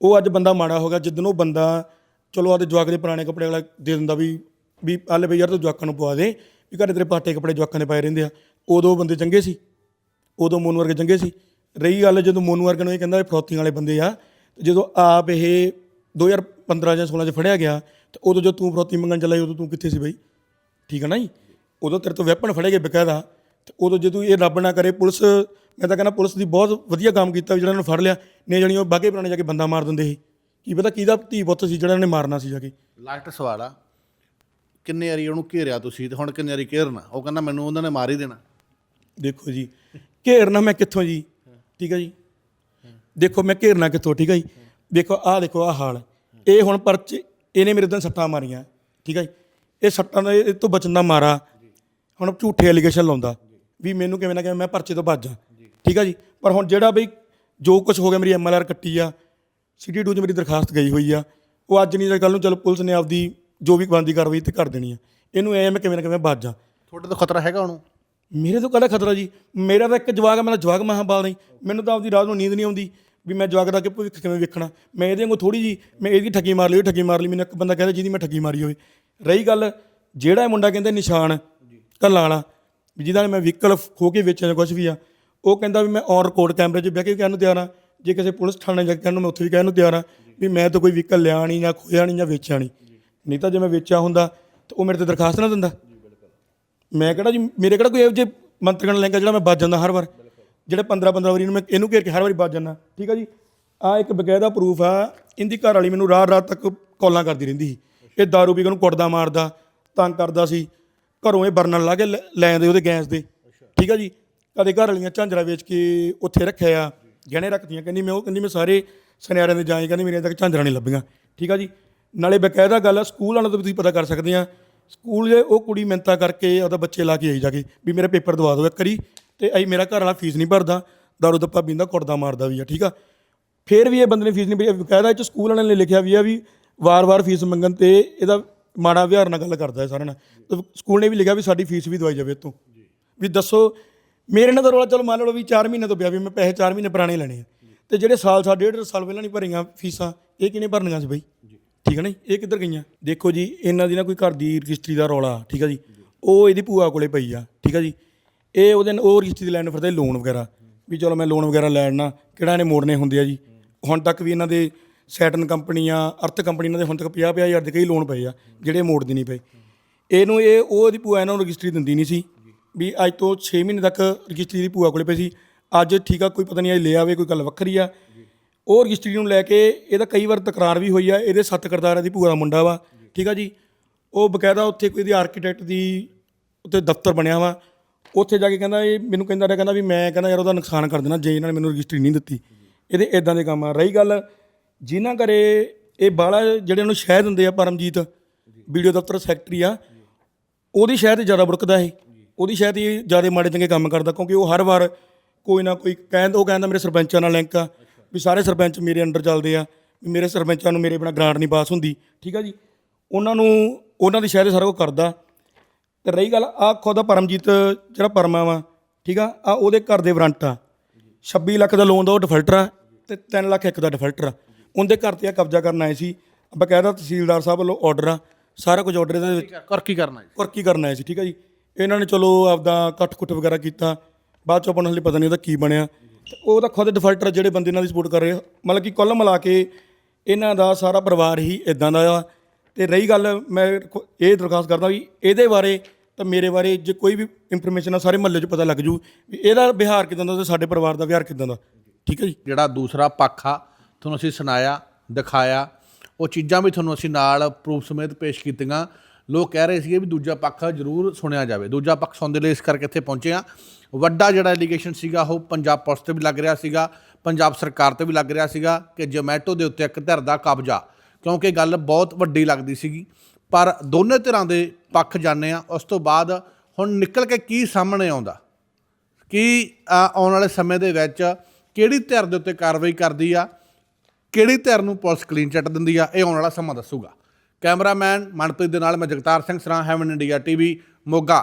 B: ਉਹ ਅੱਜ ਬੰਦਾ ਮਾੜਾ ਹੋ ਗਿਆ ਜਿੱਦਨ ਉਹ ਬੰਦਾ ਚਲੋ ਆਦੇ ਜਵਾਕ ਦੇ ਪੁਰਾਣੇ ਕੱਪੜੇ ਵਾਲਾ ਦੇ ਦਿੰਦਾ ਵੀ ਵੀ ਆਲੇ ਬਈ ਯਾਰ ਤੂੰ ਜਵਾਕਾਂ ਨੂੰ ਪਵਾ ਦੇ, ਵੀ ਘਰੇ ਤੇਰੇ ਪਾਟੇ ਕੱਪੜੇ ਜਵਾਕਾਂ ਦੇ ਪਾਏ ਰਹਿੰਦੇ ਆ। ਉਦੋਂ ਬੰਦੇ ਚੰਗੇ ਸੀ। ਉਦੋਂ ਮੋਨੂ ਵਰਗੇ ਚੰਗੇ ਸੀ। ਰਹੀ ਗੱਲ ਜਦੋਂ ਮੋਨੂ ਵਰਗੇ ਨੂੰ ਇਹ ਕਹਿੰਦਾ ਇਹ ਫਰੋਤੀਆਂ ਵਾਲੇ ਬੰਦੇ ਆ, ਤੇ ਜਦੋਂ ਆਪ ਇਹ 2015 ਜਾਂ 16 ਚ ਫੜਿਆ ਗਿਆ ਤੇ ਉਦੋਂ ਜਦੋਂ ਤੂੰ ਫਰੋਤੀ ਮੰਗਣ ਚੱਲਾ ਸੀ, ਉਦੋਂ ਤੂੰ ਕਿੱਥੇ ਸੀ ਬਈ? ਠੀਕ ਹੈ ਨਾ ਜੀ? ਉਦੋਂ ਤੇਰੇ ਤੋਂ ਵੈਪਨ ਫੜੇ ਗਏ ਬਕਾਇਦਾ। ਤੇ ਉਦੋਂ ਜਦੋਂ ਇਹ ਰੱਬ ਨਾ ਕਰੇ ਪੁਲਿਸ ਮੈਂ ਤਾਂ ਕਹਿੰਦਾ ਪੁਲਿਸ ਦੀ ਬਹੁਤ ਵਧੀਆ ਕੰਮ ਕੀਤਾ ਜਿਹੜਾ ਇਹਨੂੰ ਫੜ ਲਿਆ। ਨੇ ਜਣੀ ਉਹ ਬਾਗੇ ਪੁਰਾਣੇ ਜਾ ਕੇ ਬੰਦਾ ਮਾਰ ਦਿੰਦੇ ਸੀ। ਕੀ ਪਤਾ ਕਿਹਦਾ ਧੀ ਪੁੱਤ ਸੀ ਜਿਹੜਾ ਇਹਨੇ ਮਾਰਨਾ ਸੀ ਜਾ ਕੇ।
A: ਲਾਸਟ ਸਵਾਲ ਆ ਕਿੰਨੇ ਵਾਰੀ ਉਹਨੂੰ ਘੇਰਿਆ ਤੁਸੀਂ ਤੇ ਹੁਣ ਕਿੰਨੇ ਵਾਰੀ ਘੇਰਨਾ? ਉਹ ਕਹਿੰਦਾ ਮੈਨੂੰ ਉਹਨਾਂ ਨੇ ਮਾਰ ਹੀ ਦੇਣਾ।
B: ਦੇਖੋ ਜੀ ਘੇਰਨਾ ਮੈਂ ਕਿੱਥੋਂ ਜੀ? ਠੀਕ ਹੈ ਜੀ? ਦੇਖੋ ਮੈਂ ਘੇਰਨਾ ਕਿੱਥੋਂ ਠੀਕ ਹੈ ਜੀ? ਦੇਖੋ ਆਹ ਦੇਖੋ ਆਹ ਹਾਲ ਇਹ ਹੁਣ ਪਰਚੇ ਇਹਨੇ ਮੇਰੇ ਤੋਂ ਸੱਟਾਂ ਮਾਰੀਆਂ। ਠੀਕ ਹੈ ਜੀ? ਇਹ ਸੱਟਾਂ ਦਾ ਇਹ ਤੋਂ ਬਚਣ ਦਾ ਮਾਰਾ। ਹੁਣ ਝੂਠੇ ਐਲੀਗੇਸ਼ਨ ਲਾਉਂਦਾ। ਵੀ ਮੈਨੂੰ ਕਿਵੇਂ ਨਾ ਕਿਵੇਂ ਮੈਂ ਪਰਚੇ ਤੋਂ ਭੱਜਾਂ ਠੀਕ ਹੈ ਜੀ? ਪਰ ਹੁਣ ਜਿਹੜਾ ਬਈ ਜੋ ਕੁਝ ਹੋ ਗਿਆ ਮੇਰੀ ਐਮਐਲਆਰ ਕੱਟੀ ਆ ਸਿਟੀ 2 'ਚ ਮੇਰੀ ਦਰਖਾਸਤ ਗਈ ਹੋਈ ਆ ਉਹ ਅੱਜ ਨਹੀਂ ਤਾਂ ਕੱਲ ਨੂੰ ਚਲ ਪੁਲਿਸ ਨੇ ਆਪਦੀ ਜੋ ਵੀ ਬੰਦੀ ਕਾਰਵਾਈ ਤੇ ਕਰ ਦੇਣੀ ਆ। ਇਹਨੂੰ ਐ ਮੈਂ ਕਿਵੇਂ ਨਾ ਕਿਵੇਂ ਭੱਜਾਂ
A: ਤੁਹਾਡੇ ਤੋਂ ਖਤਰਾ ਹੈਗਾ ਉਹਨੂੰ?
B: ਮੇਰੇ ਤੋਂ ਕਾਹਦਾ ਖਤਰਾ ਜੀ? ਮੇਰਾ ਤਾਂ ਇੱਕ ਜਵਾਕ ਆ, ਮੇਰਾ ਜਵਾਕ ਮਹਾਂ ਬਾਲ ਨਹੀਂ। ਮੈਨੂੰ ਤਾਂ ਆਪਦੀ ਰਾਤ ਨੂੰ ਨੀਂਦ ਨਹੀਂ ਆਉਂਦੀ। ਵੀ ਮੈਂ ਜਵਾਕ ਦਾ ਕਿ ਭਵਿੱਖ ਕਿਵੇਂ ਵੇਖਣਾ? ਮੈਂ ਇਹਦੇ ਵਾਂਗੂ ਥੋੜੀ ਜੀ ਮੈਂ ਇਹਦੀ ਠੱਗੀ ਮਾਰ ਲਈ ਉਹ ਠੱਗੀ ਮਾਰ ਲਈ ਮੈਨੂੰ ਇੱਕ ਬੰਦਾ ਕਹਿੰਦਾ ਜਿਹਦੀ ਮੈਂ ਠੱਗੀ ਮਾਰੀ ਹੋਵੇ। ਰਹੀ ਗੱਲ ਜਿਹੜਾ ਇਹ ਮੁੰਡਾ ਕਹਿੰਦੇ ਨਿਸ਼ਾਨ ਕੱਲਾ ਵਾਲਾ ਵੀ ਜਿਹਦਾ ਮੈਂ ਵਹੀਕਲ ਖੋ ਕੇ ਵੇਚਿਆ ਜਾਂ ਕੁਝ ਵੀ ਆ ਉਹ ਕਹਿੰਦਾ ਵੀ ਮੈਂ ਔਨ ਰਿਕਾਰਡ ਕੈਮਰੇ 'ਚ ਬਹਿ ਕੇ ਕਹਿਣ ਨੂੰ ਤਿਆਰ ਆ। ਜੇ ਕਿਸੇ ਪੁਲਿਸ ਥਾਣੇ ਜਾ ਕੇ ਕਹਿਣ ਨੂੰ ਮੈਂ ਉੱਥੇ ਵੀ ਕਹਿਣ ਨੂੰ ਤਿਆਰ ਆ ਵੀ ਮੈਂ ਤਾਂ ਕੋਈ ਵਹੀਕਲ ਲਿਆ ਨਹੀਂ ਜਾਂ ਖੋਇਆ ਨਹੀਂ ਜਾਂ ਵੇਚਿਆ ਨਹੀਂ। ਨਹੀਂ ਤਾਂ ਜੇ ਮੈਂ ਵੇਚਿਆ ਹੁੰਦਾ ਤਾਂ ਉਹ ਮੇਰੇ ਤੇ ਦਰਖਾਸਤ ਨਾ ਦਿੰਦਾ। ਮੈਂ ਕਿਹੜਾ ਜੀ ਮੇਰੇ ਕਿਹੜਾ ਕੋਈ ਇਹੋ ਜਿਹੇ ਮੰਤਰੀਆਂ ਲੈਂਗਾ ਜਿਹੜਾ ਮੈਂ ਵੱਜ ਜਾਂਦਾ ਹਰ ਵਾਰ? ਜਿਹੜੇ 15 15 ਵਾਰੀ ਨੂੰ ਮੈਂ ਇਹਨੂੰ ਘੇਰ ਕੇ ਹਰ ਵਾਰੀ ਵੱਜ ਜਾਂਦਾ। ਠੀਕ ਆ ਜੀ? ਆ ਇੱਕ ਬਕਾਇਦਾ ਪ੍ਰੂਫ ਆ, ਇਹਦੀ ਘਰ ਵਾਲੀ ਮੈਨੂੰ ਰਾਤ ਰਾਤ ਤੱਕ ਕਾਲਾਂ ਕਰਦੀ ਰਹਿੰਦੀ ਸੀ। ਇਹ ਦਾਰੂ ਪੀ ਕੇ ਉਹਨੂੰ ਕੁੱਟਦਾ, ਮਾਰਦਾ, ਤੰਗ ਕਰਦਾ ਸੀ। ਘਰੋਂ ਇਹ ਬਰਨਲ ਲਾ ਕੇ ਲੈ ਲੈ ਉਹਦੇ ਗੈਸ ਦੇ। ਠੀਕ ਆ ਜੀ? ਕਦੇ ਘਰ ਵਾਲੀਆਂ ਝਾਂਜਰਾ ਵੇਚ ਕੇ ਉੱਥੇ ਰੱਖਿਆ ਆ ਗਹਿਣੇ ਰੱਖਦੀਆਂ ਕਹਿੰਦੀ ਮੈਂ ਉਹ, ਕਹਿੰਦੀ ਮੈਂ ਸਾਰੇ ਸੁਨਿਆਰਿਆਂ ਦੇ ਜਾਏ, ਕਹਿੰਦੀ ਮੇਰੇ ਤੱਕ ਝਾਂਜਰਾ ਨਹੀਂ ਲੱਭੀਆਂ। ਠੀਕ ਆ ਜੀ? ਨਾਲੇ ਬਕਾਇਦਾ ਗੱਲ ਆ, ਸਕੂਲ ਵਾਲਿਆਂ ਤੋਂ ਵੀ ਤੁਸੀਂ ਪਤਾ ਕਰ ਸਕਦੇ ਆ। ਸਕੂਲ ਜੇ ਉਹ ਕੁੜੀ ਮਿੰਤਾ ਕਰਕੇ ਉਹਦਾ ਬੱਚੇ ਲਾ ਕੇ ਆਈ ਜਾ ਕੇ, ਵੀ ਮੇਰੇ ਪੇਪਰ ਦਵਾ ਦਿਓ ਇੱਕ ਵਾਰੀ। ਤੇ ਅਈ ਮੇਰਾ ਘਰ ਵਾਲਾ ਫੀਸ ਨਹੀਂ ਭਰਦਾ ਦਾਰੂ ਦੱਪਾ ਪੀਂਦਾ ਕੁੱਟਦਾ ਮਾਰਦਾ ਵੀ ਆ ਠੀਕ ਆ? ਫਿਰ ਵੀ ਇਹ ਬੰਦੇ ਨੇ ਫੀਸ ਨਹੀਂ ਭਰੀ। ਬਕਾਇਦਾ ਇਹ 'ਚ ਸਕੂਲ ਵਾਲਿਆਂ ਨੇ ਲਿਖਿਆ ਵੀ ਆ ਵੀ ਵਾਰ-ਵਾਰ ਫੀਸ ਮੰਗਣ ਤੇ ਇਹਦਾ ਮਾੜਾ ਵਿਹਾਰ ਨਾਲ ਗੱਲ ਕਰਦਾ ਹੈ ਸਾਰਿਆਂ ਨਾਲ। ਤੇ ਸਕੂਲ ਨੇ ਵੀ ਲਿਖਿਆ ਵੀ ਸਾਡੀ ਫੀਸ ਵੀ ਦਵਾਈ ਜਾਵੇ ਇਹ ਤੋਂ ਵੀ ਦੱਸੋ ਮੇਰੇ ਨਾਲ ਤਾਂ ਰੌਲਾ ਚਲੋ ਮੰਨ ਲਓ ਵੀ 4 ਮਹੀਨੇ ਤੋਂ ਪਿਆ ਵੀ ਮੈਂ ਪੈਸੇ 4 ਮਹੀਨੇ ਪੁਰਾਣੇ ਲੈਣੇ ਆ। ਤੇ ਜਿਹੜੇ ਸਾਲ ਸਾਲ ਡੇਢ ਸਾਲ ਪਹਿਲਾਂ ਨਹੀਂ ਭਰੀਆਂ ਫੀਸਾਂ ਇਹ ਕਿਹਨੇ ਭਰਨੀਆਂ ਸੀ ਬਈ? ਠੀਕ ਹੈ ਨਾ ਜੀ? ਇਹ ਕਿੱਧਰ ਗਈਆਂ? ਦੇਖੋ ਜੀ ਇਹਨਾਂ ਦੀ ਨਾ ਕੋਈ ਘਰ ਦੀ ਰਜਿਸਟਰੀ ਦਾ ਰੌਲਾ ਠੀਕ ਹੈ ਜੀ? ਉਹ ਇਹਦੀ ਭੂਆ ਕੋਲੇ ਪਈ ਆ ਠੀਕ ਹੈ ਜੀ? ਇਹ ਉਹਦੇ ਨਾਲ- ਉਹ ਰਜਿਸਟਰੀ ਲੈਣ ਫਿਰਦੇ ਲੋਨ ਵਗੈਰਾ। ਵੀ ਚਲੋ ਮੈਂ ਲੋਨ ਵਗੈਰਾ ਲੈਣਾ ਕਿਹੜਾ ਇਹਨੇ ਮੋੜਨੇ ਹੁੰਦੇ ਆ ਜੀ। ਹੁਣ ਤੱਕ ਵੀ ਇਹਨਾਂ ਦੇ ਸੈਟਨ ਕੰਪਨੀਆਂ, ਅਰਥ ਕੰਪਨੀ ਇਹਨਾਂ ਦੇ ਹੁਣ ਤੱਕ 50 ਪੰਜਾਹ ਹਜ਼ਾਰ ਦੇ ਕਈ ਲੋਨ ਪਏ ਆ, ਜਿਹੜੇ ਮੋੜਦੇ ਨਹੀਂ ਪਏ। ਇਹਨੂੰ ਇਹ ਉਹ ਇਹਦੀ ਭੂਆ ਇਹਨਾਂ ਨੂੰ ਰਜਿਸਟਰੀ ਦਿੰਦੀ ਨਹੀਂ ਸੀ। ਵੀ ਅੱਜ ਤੋਂ 6 ਮਹੀਨੇ ਤੱਕ ਰਜਿਸਟਰੀ ਦੀ ਭੂਆ ਕੋਲੇ ਪਈ ਸੀ। ਅੱਜ ਠੀਕ ਆ, ਕੋਈ ਪਤਾ ਨਹੀਂ, ਅੱਜ ਲੈ ਆਵੇ, ਕੋਈ ਗੱਲ ਵੱਖਰੀ ਆ। ਉਹ ਰਜਿਸਟਰੀ ਨੂੰ ਲੈ ਕੇ ਇਹਦਾ ਕਈ ਵਾਰ ਤਕਰਾਰ ਵੀ ਹੋਈ ਆ। ਇਹਦੇ ਸੱਤ ਕਰਦਾਰਾਂ ਦੀ ਭੂਆ ਦਾ ਮੁੰਡਾ ਵਾ। ਠੀਕ ਆ ਜੀ। ਉਹ ਬਕਾਇਦਾ ਉੱਥੇ ਕੋਈ ਦੀ ਆਰਕੀਟੈਕਟ ਦੀ ਉੱਤੇ ਦਫ਼ਤਰ ਬਣਿਆ ਵਾ। ਉੱਥੇ ਜਾ ਕੇ ਕਹਿੰਦਾ ਇਹ ਮੈਨੂੰ ਕਹਿੰਦਾ ਰਿਹਾ, ਕਹਿੰਦਾ ਵੀ ਮੈਂ ਕਹਿੰਦਾ ਯਾਰ ਉਹਦਾ ਨੁਕਸਾਨ ਕਰ ਦੇਣਾ ਜੇ ਇਹਨਾਂ ਨੇ ਮੈਨੂੰ ਰਜਿਸਟਰੀ ਨਹੀਂ ਦਿੱਤੀ। ਇਹਦੇ ਇਦਾਂ ਦੇ ਕੰਮ ਆ। ਰਹੀ ਗੱਲ ਜਿਨ੍ਹਾਂ ਘਰੇ ਇਹ ਬਾਲਾ ਜਿਹੜੇ ਉਹਨੂੰ ਸ਼ਹਿ ਦਿੰਦੇ ਆ, ਪਰਮਜੀਤ, ਵੀਡੀਓ ਦਫ਼ਤਰ ਸੈਕਟਰੀ ਆ, ਉਹਦੀ ਸ਼ਾਇਦ ਜ਼ਿਆਦਾ ਬੁੜਕਦਾ ਇਹ। ਉਹਦੀ ਸ਼ਾਇਦ ਇਹ ਜ਼ਿਆਦਾ ਮਾੜੇ ਚੰਗੇ ਕੰਮ ਕਰਦਾ ਕਿਉਂਕਿ ਉਹ ਹਰ ਵਾਰ ਕੋਈ ਨਾ ਕੋਈ ਕਹਿੰਦਾ, ਉਹ ਕਹਿੰਦਾ ਮੇਰੇ ਸਰਪੰਚਾਂ ਨਾਲ ਲਿੰਕ ਆ ਵੀ ਸਾਰੇ ਸਰਪੰਚ ਮੇਰੇ ਅੰਡਰ ਚੱਲਦੇ ਆ, ਵੀ ਮੇਰੇ ਸਰਪੰਚਾਂ ਨੂੰ ਮੇਰੇ ਬਿਨਾ ਗ੍ਰਾਂਟ ਨਹੀਂ ਪਾਸ ਹੁੰਦੀ। ਠੀਕ ਆ ਜੀ? ਉਹਨਾਂ ਨੂੰ, ਉਹਨਾਂ ਦੀ ਸ਼ਹਿ 'ਤੇ ਸਾਰਾ ਕੁਝ ਕਰਦਾ। ਤੇ ਰਹੀ ਗੱਲ ਆ ਖੁਦ ਪਰਮਜੀਤ ਜਿਹੜਾ ਪਰਮਾ ਵਾ ਠੀਕ ਆ ਆ ਉਹਦੇ ਘਰ ਦੇ ਵਾਰੰਟ ਆ। 26 ਲੱਖ ਦਾ ਲੋਨ ਦਾ ਉਹ ਡਿਫਾਲਟਰ ਆ ਤੇ 3 ਲੱਖ ਇੱਕ ਦਾ ਡਿਫਾਲਟਰ ਆ। ਉਹਦੇ ਘਰ ਤੇ ਆ ਕਬਜ਼ਾ ਕਰਨ ਆਏ ਸੀ ਬਕਾਇਦਾ ਤਹਿਸੀਲਦਾਰ ਸਾਹਿਬ ਵੱਲੋਂ ਆਰਡਰ ਆ ਸਾਰਾ ਕੁਝ ਆਰਡਰ ਇਹਦੇ ਵਿੱਚ
A: ਕਰ ਕੀ ਕਰਨਾ ਜੀ
B: ਕੁਰਕੀ ਕਰਨ ਆਏ ਸੀ ਠੀਕ ਹੈ ਜੀ। ਇਹਨਾਂ ਨੇ ਚਲੋ ਆਪਦਾ ਕੱਟ ਕੁੱਟ ਵਗੈਰਾ ਕੀਤਾ ਬਾਅਦ ਚ ਆਪਾਂ ਨੂੰ ਹਲੇ ਪਤਾ ਨਹੀਂ ਉਹਦਾ ਕੀ ਬਣਿਆ। ਉਹ ਤਾਂ ਖੁਦ ਡਿਫਾਲਟਰ ਜਿਹੜੇ ਬੰਦੇ ਇਹਨਾਂ ਦੀ ਸਪੋਰਟ ਕਰ ਰਹੇ ਆ। ਮਤਲਬ ਕਿ ਕੁੱਲ ਮਿਲਾ ਕੇ ਇਹਨਾਂ ਦਾ ਸਾਰਾ ਪਰਿਵਾਰ ਹੀ ਇਦਾਂ ਦਾ ਆ। ਤੇ ਰਹੀ ਗੱਲ ਮੈਂ ਇਹ ਦਰਖਾਸਤ ਕਰਦਾ ਵੀ ਇਹਦੇ ਬਾਰੇ ਤਾਂ ਮੇਰੇ ਬਾਰੇ ਜੇ ਕੋਈ ਵੀ ਇਨਫੋਰਮੇਸ਼ਨ ਆ, ਸਾਰੇ ਮਹੱਲੇ 'ਚ ਪਤਾ ਲੱਗ ਜੂ ਵੀ ਇਹਦਾ ਵਿਹਾਰ ਕਿਦਾਂ ਦਾ ਤੇ ਸਾਡੇ ਪਰਿਵਾਰ ਦਾ ਵਿਹਾਰ ਕਿਦਾਂ ਦਾ। ਠੀਕ ਹੈ ਜੀ?
A: ਜਿਹੜਾ ਦੂਸਰਾ ਪੱਖ ਆ, ਤੁਹਾਨੂੰ ਅਸੀਂ ਸੁਣਾਇਆ, ਦਿਖਾਇਆ, ਉਹ ਚੀਜ਼ਾਂ ਵੀ ਤੁਹਾਨੂੰ ਅਸੀਂ ਨਾਲ ਪ੍ਰੂਫ ਸਮੇਤ ਪੇਸ਼ ਕੀਤੀਆਂ। ਲੋਕ ਕਹਿ ਰਹੇ ਸੀਗੇ ਵੀ ਦੂਜਾ ਪੱਖ ਜ਼ਰੂਰ ਸੁਣਿਆ ਜਾਵੇ। ਦੂਜਾ ਪੱਖ ਸੁਣਦੇ ਲਈ ਇਸ ਕਰਕੇ ਇੱਥੇ ਪਹੁੰਚੇ ਆ ਵੱਡਾ ਜਿਹੜਾ ਐਲੀਗੇਸ਼ਨ ਸੀਗਾ, ਉਹ ਪੰਜਾਬ ਪੁਲਿਸ ਤੇ ਵੀ ਲੱਗ ਰਿਹਾ ਸੀਗਾ, ਪੰਜਾਬ ਸਰਕਾਰ ਤੇ ਵੀ ਲੱਗ ਰਿਹਾ ਸੀਗਾ ਕਿ ਜੋਮੈਟੋ ਦੇ ਉੱਤੇ ਇੱਕ ਧਿਰ ਦਾ ਕਬਜ਼ਾ, ਕਿਉਂਕਿ ਗੱਲ ਬਹੁਤ ਵੱਡੀ ਲੱਗਦੀ ਸੀਗੀ। ਪਰ ਦੋਨੇ ਧਿਰਾਂ ਦੇ ਪੱਖ ਜਾਣੇ ਆ ਉਸ ਤੋਂ ਬਾਅਦ ਹੁਣ ਨਿਕਲ ਕੇ ਕੀ ਸਾਹਮਣੇ ਆਉਂਦਾ? ਕੀ ਆਉਣ ਵਾਲੇ ਸਮੇਂ ਦੇ ਵਿੱਚ ਕਿਹੜੀ ਧਿਰ ਦੇ ਉੱਤੇ ਕਾਰਵਾਈ ਕਰਦੀ ਆ? ਕਿਹੜੀ ਧਿਰ ਨੂੰ ਪੁਲਿਸ ਕਲੀਨ ਚਿੱਟ ਦਿੰਦੀ ਆ? ਇਹ ਆਉਣ ਵਾਲਾ ਸਮਾਂ ਦੱਸੂਗਾ। ਕੈਮਰਾਮੈਨ ਮਨਪ੍ਰੀਤ ਦੇ ਨਾਲ ਮੈਂ ਜਗਤਾਰ ਸਿੰਘ ਸਰਾਂ ਹੈਵਨ ਇੰਡੀਆ ਟੀਵੀ ਮੋਗਾ।